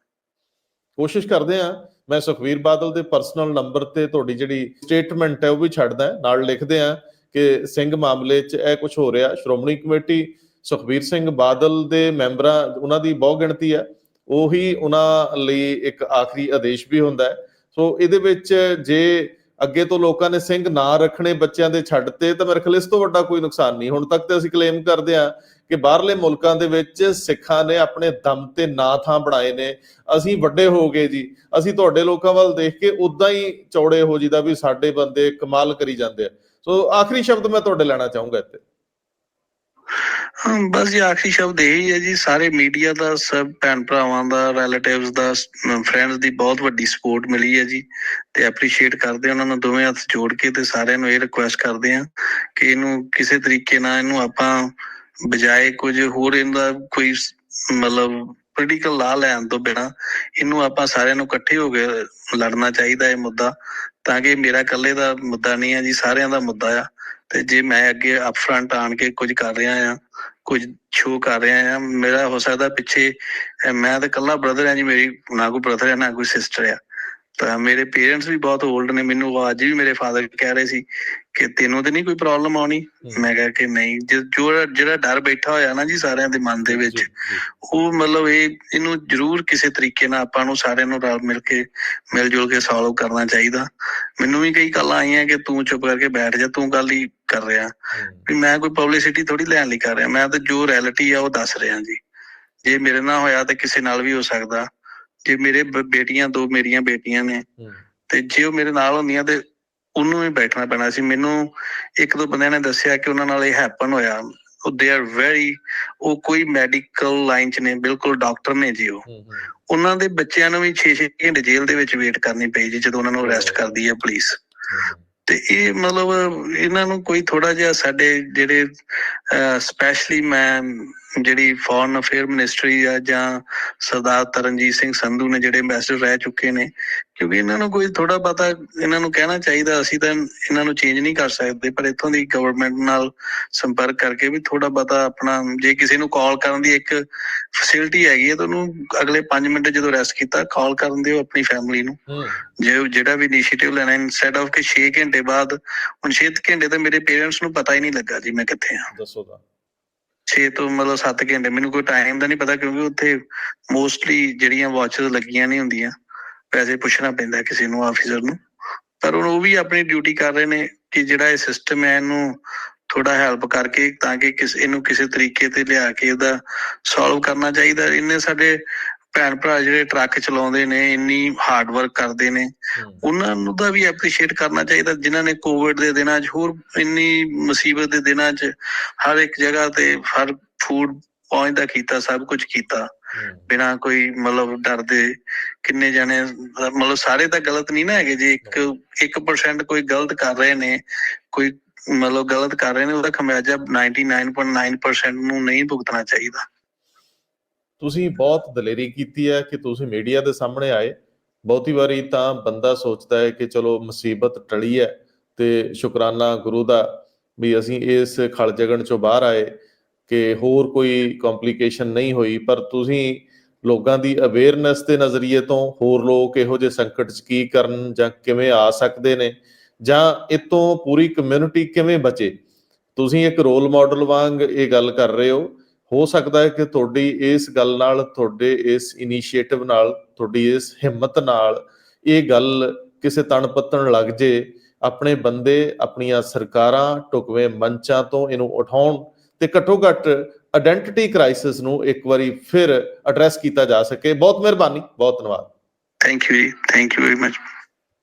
ਕੋਸ਼ਿਸ਼ ਕਰਦੇ ਆ ਮੈਂ ਸੁਖਵੀਰ ਬਾਦਲ ਦੇ ਪਰਸਨਲ ਨੰਬਰ ਤੇ ਤੁਹਾਡੀ ਜਿਹੜੀ ਸਟੇਟਮੈਂਟ ਹੈ, ਉਹ ਵੀ ਛੱਡਦਾ ਨਾਲ ਲਿਖਦੇ ਆ ਕਿ ਸਿੰਘ ਮਾਮਲੇ 'ਚ ਇਹ ਕੁਝ ਹੋ ਰਿਹਾ। ਸ਼੍ਰੋਮਣੀ ਕਮੇਟੀ ਸੁਖਵੀਰ ਸਿੰਘ ਬਾਦਲ ਦੇ ਮੈਂਬਰਾਂ, ਉਹਨਾਂ ਦੀ ਬਹੁ ਗਿਣਤੀ ਹੈ। ਉਹੀ ਉਹਨਾਂ ਲਈ ਇੱਕ ਆਖਰੀ ਆਦੇਸ਼ ਵੀ ਹੁੰਦਾ ਹੈ। ਸੋ ਇਹਦੇ ਵਿੱਚ ਜੇ ਅੱਗੇ ਤੋਂ ਲੋਕਾਂ ਨੇ ਸਿੰਘ ਨਾ ਰੱਖਣੇ ਬੱਚਿਆਂ ਦੇ ਛੱਡਤੇ ਤਾਂ ਮੇਰੇ ਖਿਆਲ ਇਸ ਤੋਂ ਵੱਡਾ ਕੋਈ ਨੁਕਸਾਨ ਨਹੀਂ। ਹੁਣ ਤੱਕ ਤੇ ਅਸੀਂ ਕਲੇਮ ਕਰਦੇ ਆ ਕਿ ਬਾਹਰਲੇ ਮੁਲਕਾਂ ਦੇ ਵਿੱਚ ਸਿੱਖਾਂ ਨੇ ਆਪਣੇ ਦਮ ਤੇ ਨਾ ਥਾਂ ਬਣਾਏ ਨੇ। ਅਸੀਂ ਵੱਡੇ ਹੋ ਗਏ ਜੀ। ਅਸੀਂ ਤੁਹਾਡੇ ਲੋਕਾਂ ਵੱਲ ਦੇਖ ਕੇ ਉਦਾਂ ਹੀ ਚੌੜੇ ਹੋ ਜੀਦਾ ਵੀ ਸਾਡੇ ਬੰਦੇ ਕਮਾਲ ਕਰੀ ਜਾਂਦੇ ਆ। ਸੋ ਆਖਰੀ ਸ਼ਬਦ ਮੈਂ ਤੁਹਾਡੇ ਲੈਣਾ ਚਾਹੂੰਗਾ ਇੱਥੇ। ਹਾਂ ਬਸ ਜੀ ਆਖਰੀ ਸ਼ਬਦ ਇਹ ਹੀ ਹੈ ਜੀ, ਸਾਰੇ ਮੀਡੀਆ ਦਾ, ਸਭ ਭੈਣ ਭਰਾਵਾਂ ਦਾ ਰਿਲੇਟਿਵਸ ਦਾ ਫਰੈਂਡਸ ਦੀ ਬਹੁਤ ਵੱਡੀ ਸਪੋਰਟ ਮਿਲੀ ਹੈ ਜੀ ਤੇ ਐਪਰੀਸ਼ੀਏਟ ਕਰਦੇ ਉਹਨਾਂ ਨੂੰ ਦੋਵੇਂ ਹੱਥ ਜੋੜ ਕੇ ਤੇ ਸਾਰਿਆਂ ਨੂੰ ਇਹ ਰਿਕੁਐਸਟ ਕਰਦੇ ਹਾਂ ਕਿ ਇਹਨੂੰ ਕਿਸੇ ਤਰੀਕੇ ਨਾਲ ਇਹਨੂੰ ਆਪਾਂ ਬਜਾਏ ਕੁਝ ਹੋਰ ਇਹਦਾ ਕੋਈ ਮਤਲਬ ਪੋਲੀਟੀਕਲ ਲਾ ਲੈਣ ਤੋਂ ਬਿਨਾ ਇਹਨੂੰ ਆਪਾਂ ਸਾਰਿਆਂ ਨੂੰ ਇਕੱਠੇ ਹੋ ਕੇ ਲੜਨਾ ਚਾਹੀਦਾ ਇਹ ਮੁੱਦਾ ਤਾਂ ਕਿ ਮੇਰਾ ਇਕੱਲੇ ਦਾ ਮੁੱਦਾ ਨਹੀਂ ਹੈ ਜੀ, ਸਾਰਿਆਂ ਦਾ ਮੁੱਦਾ ਆ ਤੇ ਜੇ ਮੈਂ ਅੱਗੇ ਅਪ ਆਣ ਕੇ ਕੁਝ ਕਰ ਰਿਹਾ ਆ ਕੁਝ ਸ਼ੋਅ ਕਰ ਰਿਹਾ ਆ ਮੇਰਾ ਹੋ ਸਕਦਾ ਪਿੱਛੇ ਮੈਂ ਤਾਂ ਇਕੱਲਾ ਬ੍ਰਦਰ ਆ ਜੀ, ਮੇਰੀ ਨਾ ਕੋਈ ਬ੍ਰਦਰ ਆ ਨਾ ਕੋਈ ਸਿਸਟਰ ਆ ਤਾਂ ਮੇਰੇ ਪੇਰੈਂਟਸ ਵੀ ਬਹੁਤ 올ਡ ਨੇ ਮੈਨੂੰ ਅੱਜ ਵੀ ਮੇਰੇ ਫਾਦਰ ਕਹਿ ਰਹੇ ਸੀ ਕਿ ਤੈਨੂੰ ਤੇ ਨਹੀਂ ਕੋਈ ਪ੍ਰੋਬਲਮ ਆਉਣੀ। ਮੈਂ ਕਿਹਾ ਕਿ ਨਹੀਂ ਜ- ਜਿਹੜਾ ਡਰ ਬੈਠਾ ਹੋਇਆ ਨਾ ਜੀ ਸਾਰਿਆਂ ਦੇ ਮਨ ਦੇ ਵਿੱਚ। ਉਹ ਮਤਲਬ ਇਹ ਇਹਨੂੰ ਜ਼ਰੂਰ ਕਿਸੇ ਤਰੀਕੇ ਨਾਲ ਆਪਾਂ ਨੂੰ ਸਾਰਿਆਂ ਨੂੰ ਰਲ ਮਿਲ ਕੇ ਮਿਲ ਜੁਲ ਕੇ ਸੋਲਵ ਕਰਨਾ ਚਾਹੀਦਾ। ਮੈਨੂੰ ਵੀ ਕਈ ਗੱਲਾਂ ਆਈਆਂ ਕਿ ਤੂੰ ਚੁੱਪ ਕਰਕੇ ਬੈਠ ਜਾ ਤੂੰ ਗੱਲ ਹੀ ਕਰ ਰਿਹਾ। ਵੀ ਮੈਂ ਕੋਈ ਪਬਲਿਸਿਟੀ ਥੋੜੀ ਲੈਣ ਲਈ ਕਰ ਰਿਹਾ ਮੈਂ ਤਾਂ ਜੋ ਰਿਐਲਿਟੀ ਆ ਉਹ ਦੱਸ ਰਿਹਾ ਜੀ। ਜੇ ਮੇਰੇ ਨਾਲ ਹੋਇਆ ਤਾਂ ਕਿਸੇ ਨਾਲ ਵੀ ਹੋ ਸਕਦਾ। ਜੇ ਮੇਰੇ ਬੇਟੀਆਂ ਦੋ ਮੇਰੀਆਂ ਬੇਟੀਆਂ ਨੇ। ਤੇ ਜੇ ਉਹ ਮੇਰੇ ਨਾਲ ਹੁੰਦੀਆਂ ਤੇ ਉਹਨੂੰ ਹੀ ਬੈਠਣਾ ਪੈਣਾ ਸੀ। ਮੈਨੂੰ ਇੱਕ ਦੋ ਬੰਦਿਆਂ ਨੇ ਦੱਸਿਆ ਕਿ ਉਹਨਾਂ ਨਾਲ ਇਹ ਹੈਪਨ ਹੋਇਆ। ਉਹ ਦੇ ਆਰ ਵੈਰੀ ਉਹ ਕੋਈ ਮੈਡੀਕਲ ਲਾਈਨ ਚ ਨੇ ਬਿਲਕੁਲ ਡਾਕਟਰ ਨੇ ਜੀ ਉਹ। ਉਹਨਾਂ ਦੇ ਬੱਚਿਆਂ ਨੂੰ ਵੀ 6-6 ਘੰਟੇ ਜੇਲ੍ਹ ਦੇ ਵਿੱਚ ਵੇਟ ਕਰਨੀ ਪਈ ਜੀ ਜਦੋਂ ਉਹਨਾਂ ਨੂੰ ਅਰੈਸਟ ਕਰਦੀ ਹੈ। ਪੁਲਿਸ ਤੇ ਇਹ ਮਤਲਬ ਇਹਨਾਂ ਨੂੰ ਕੋਈ ਥੋੜਾ ਜਿਹਾ ਸਾਡੇ ਜਿਹੜੇ ਸਪੈਸ਼ਲੀ ਮੈਂ ਜਿਹੜੀ ਫੋਰਨ ਅਫੇਅਰ ਮਿਨਿਸਟਰੀ ਆ ਜਾਂ ਸਰਦਾਰ ਤਰਨਜੀਤ ਸਿੰਘ ਸੰਧੂ ਨੇ ਜਿਹੜੇ ਐਮਬੈਸਡਰ ਰਹਿ ਚੁੱਕੇ ਨੇ ਕਿਉਂਕਿ ਇਹਨਾਂ ਨੂੰ ਕੋਈ ਥੋੜਾ ਪਤਾ ਇਹਨਾਂ ਨੂੰ ਕਹਿਣਾ ਚਾਹੀਦਾ ਅਸੀਂ ਤਾਂ ਇਹਨਾਂ ਨੂੰ ਚੇਂਜ ਨਹੀਂ ਕਰ ਸਕਦੇ ਪਰ ਇੱਥੋਂ ਦੀ ਗਵਰਨਮੈਂਟ ਨਾਲ ਸੰਪਰਕ ਕਰਕੇ ਵੀ ਥੋੜਾ ਪਤਾ ਆਪਣਾ ਜੇ ਕਿਸੇ ਨੂੰ ਕਾਲ ਕਰਨ ਦੀ ਇੱਕ ਫੈਸਿਲਿਟੀ ਹੈਗੀ ਹੈ ਤਾਂ ਉਹਨੂੰ ਅਗਲੇ 5 ਮਿੰਟ ਜਦੋਂ ਅਰੈਸਟ ਕੀਤਾ ਕਾਲ ਕਰਨ ਦਿਓ ਆਪਣੀ ਫੈਮਿਲੀ ਨੂੰ। ਜੇ ਜਿਹੜਾ ਵੀ ਇਨੀਸ਼ੀਏਟਿਵ ਲੈਣਾ ਇਨਸਟੈਡ ਆਫ ਕਿ 6 ਘੰਟੇ ਬਾਅਦ ਹੁਣ 6 ਘੰਟੇ ਤਾਂ ਮੇਰੇ ਪੇਰੈਂਟਸ ਨੂੰ ਪਤਾ ਹੀ ਨਹੀਂ ਲੱਗਾ ਜੀ ਮੈਂ ਕਿੱਥੇ ਆ ਦੱਸੋ ਤਾਂ। 6 ਤੋਂ ਮਤਲਬ 7 ਘੰਟੇ, ਮੈਨੂੰ ਕੋਈ ਟਾਈਮ ਦਾ ਨਹੀਂ ਪਤਾ ਕਿਉਂਕਿ ਉੱਥੇ ਮੋਸਟਲੀ ਜਿਹੜੀਆਂ ਵਾਚਸ ਲੱਗੀਆਂ ਨਹੀਂ ਹੁੰਦੀਆਂ, ਪੈਸੇ ਪੁੱਛਣਾ ਪੈਂਦਾ ਕਿਸੇ ਨੂੰ ਆਫੀਸਰ ਨੂੰ। ਪਰ ਹੁਣ ਉਹ ਵੀ ਆਪਣੀ ਡਿਊਟੀ ਕਰ ਰਹੇ ਨੇ ਕਿ ਜਿਹੜਾ ਇਹ ਸਿਸਟਮ ਹੈ ਇਹਨੂੰ ਥੋੜਾ ਹੈਲਪ ਕਰਕੇ ਤਾਂ ਕਿ ਕਿਸ, ਇਹਨੂੰ ਕਿਸੇ ਤਰੀਕੇ ਤੇ ਲਿਆ ਕੇ ਇਹਦਾ ਸੋਲਵ ਕਰਨਾ ਚਾਹੀਦਾ। ਇੰਨੇ ਸਾਡੇ ਭੈਣ ਭਰਾ ਜਿਹੜੇ ਟਰੱਕ ਚਲਾਉਂਦੇ ਨੇ ਇੰਨੀ ਹਾਰਡ ਵਰਕ ਕਰਦੇ ਨੇ ਉਹਨਾਂ ਨੂੰ ਦਾ ਵੀ ਐਪਰੀਸ਼ੀਏਟ ਕਰਨਾ ਚਾਹੀਦਾ ਜਿਨ੍ਹਾਂ ਨੇ ਕੋਵਿਡ ਦੇ ਦਿਨਾਂ 'ਚ ਹੋਰ ਇੰਨੀ ਮੁਸੀਬਤ ਦੇ ਦਿਨਾਂ 'ਚ ਹਰ ਇੱਕ ਜਗ੍ਹਾ ਤੇ ਹਰ ਫੂਡ ਪਹੁੰਚਦਾ ਕੀਤਾ ਸਭ ਕੁਝ ਕੀਤਾ। ਬਿਨਾ ਕੋਈ ਮਤਲਬ ਡਰਦੇ ਕਿੰਨੇ ਜਾਣੇ ਮਤਲਬ ਸਾਰੇ ਤਾਂ ਗਲਤ ਨਹੀਂ ਨਾ ਹੈਗੇ ਜੇ ਇੱਕ 1% ਕੋਈ ਗਲਤ ਕਰ ਰਹੇ ਨੇ ਕੋਈ ਮਤਲਬ ਗਲਤ ਕਰ ਰਹੇ ਨੇ ਉਹਦਾ ਖਮਿਆਜਾ 99.9% ਨੂੰ ਨਹੀਂ ਭੁਗਤਣਾ ਚਾਹੀਦਾ। ਤੁਸੀਂ ਬਹੁਤ ਦਲੇਰੀ ਕੀਤੀ ਹੈ ਕਿ ਤੁਸੀਂ ਮੀਡੀਆ ਦੇ ਸਾਹਮਣੇ ਆਏ। ਬਹੁਤੀ ਵਾਰੀ ਤਾਂ ਬੰਦਾ ਸੋਚਦਾ ਹੈ ਕਿ ਚਲੋ ਮੁਸੀਬਤ ਟਲੀ ਹੈ ਤੇ ਸ਼ੁਕਰਾਨਾ ਗੁਰੂ ਦਾ ਵੀ ਅਸੀਂ ਇਸ ਖਲ ਜਗਣ ਚੋਂ ਬਾਹਰ ਆਏ ਕਿ ਹੋਰ ਕੋਈ ਕੰਪਲਿਕੇਸ਼ਨ ਨਹੀਂ ਹੋਈ। ਪਰ ਤੁਸੀਂ ਲੋਕਾਂ ਦੀ ਅਵੇਅਰਨੈਸ ਦੇ ਨਜ਼ਰੀਏ ਤੋਂ ਹੋਰ ਲੋਕ ਇਹੋ ਜਿਹੇ ਸੰਕਟ 'ਚ ਕੀ ਕਰਨ ਜਾਂ ਕਿਵੇਂ ਆ ਸਕਦੇ ਨੇ? ਜਾਂ ਇਤੋਂ ਪੂਰੀ ਕਮਿਊਨਿਟੀ ਕਿਵੇਂ ਬਚੇ? ਤੁਸੀਂ ਇੱਕ ਰੋਲ ਮਾਡਲ ਵਾਂਗ ਇਹ ਗੱਲ ਕਰ ਰਹੇ ਹੋ ਹੋ ਸਕਦਾ ਹੈ ਕਿ ਤੁਹਾਡੀ ਇਸ ਗੱਲ ਨਾਲ, ਤੁਹਾਡੇ ਇਸ ਇਨੀਸ਼ੀਏਟਿਵ ਨਾਲ, ਤੁਹਾਡੀ ਇਸ ਹਿੰਮਤ ਨਾਲ ਇਹ ਗੱਲ ਕਿਸੇ ਤਣ ਪੱਤਣ ਲੱਗ ਜੇ, ਆਪਣੇ ਬੰਦੇ ਆਪਣੀਆਂ ਸਰਕਾਰਾਂ ਟੁਕਵੇਂ ਮੰਚਾਂ ਤੋਂ ਇਹਨੂੰ ਉਠਾਉਣ ਤੇ ਘੱਟੋ ਘੱਟ ਆਇਡੈਂਟੀਟੀ ਕ੍ਰਾਈਸਿਸ ਨੂੰ ਇੱਕ ਵਾਰੀ ਫਿਰ ਐਡਰੈਸ ਕੀਤਾ ਜਾ ਸਕੇ। ਬਹੁਤ ਮਿਹਰਬਾਨੀ, ਬਹੁਤ ਧੰਨਵਾਦ। ਥੈਂਕ ਯੂ ਜੀ ਥੈਂਕ ਯੂ ਵੈਰੀ ਮਚ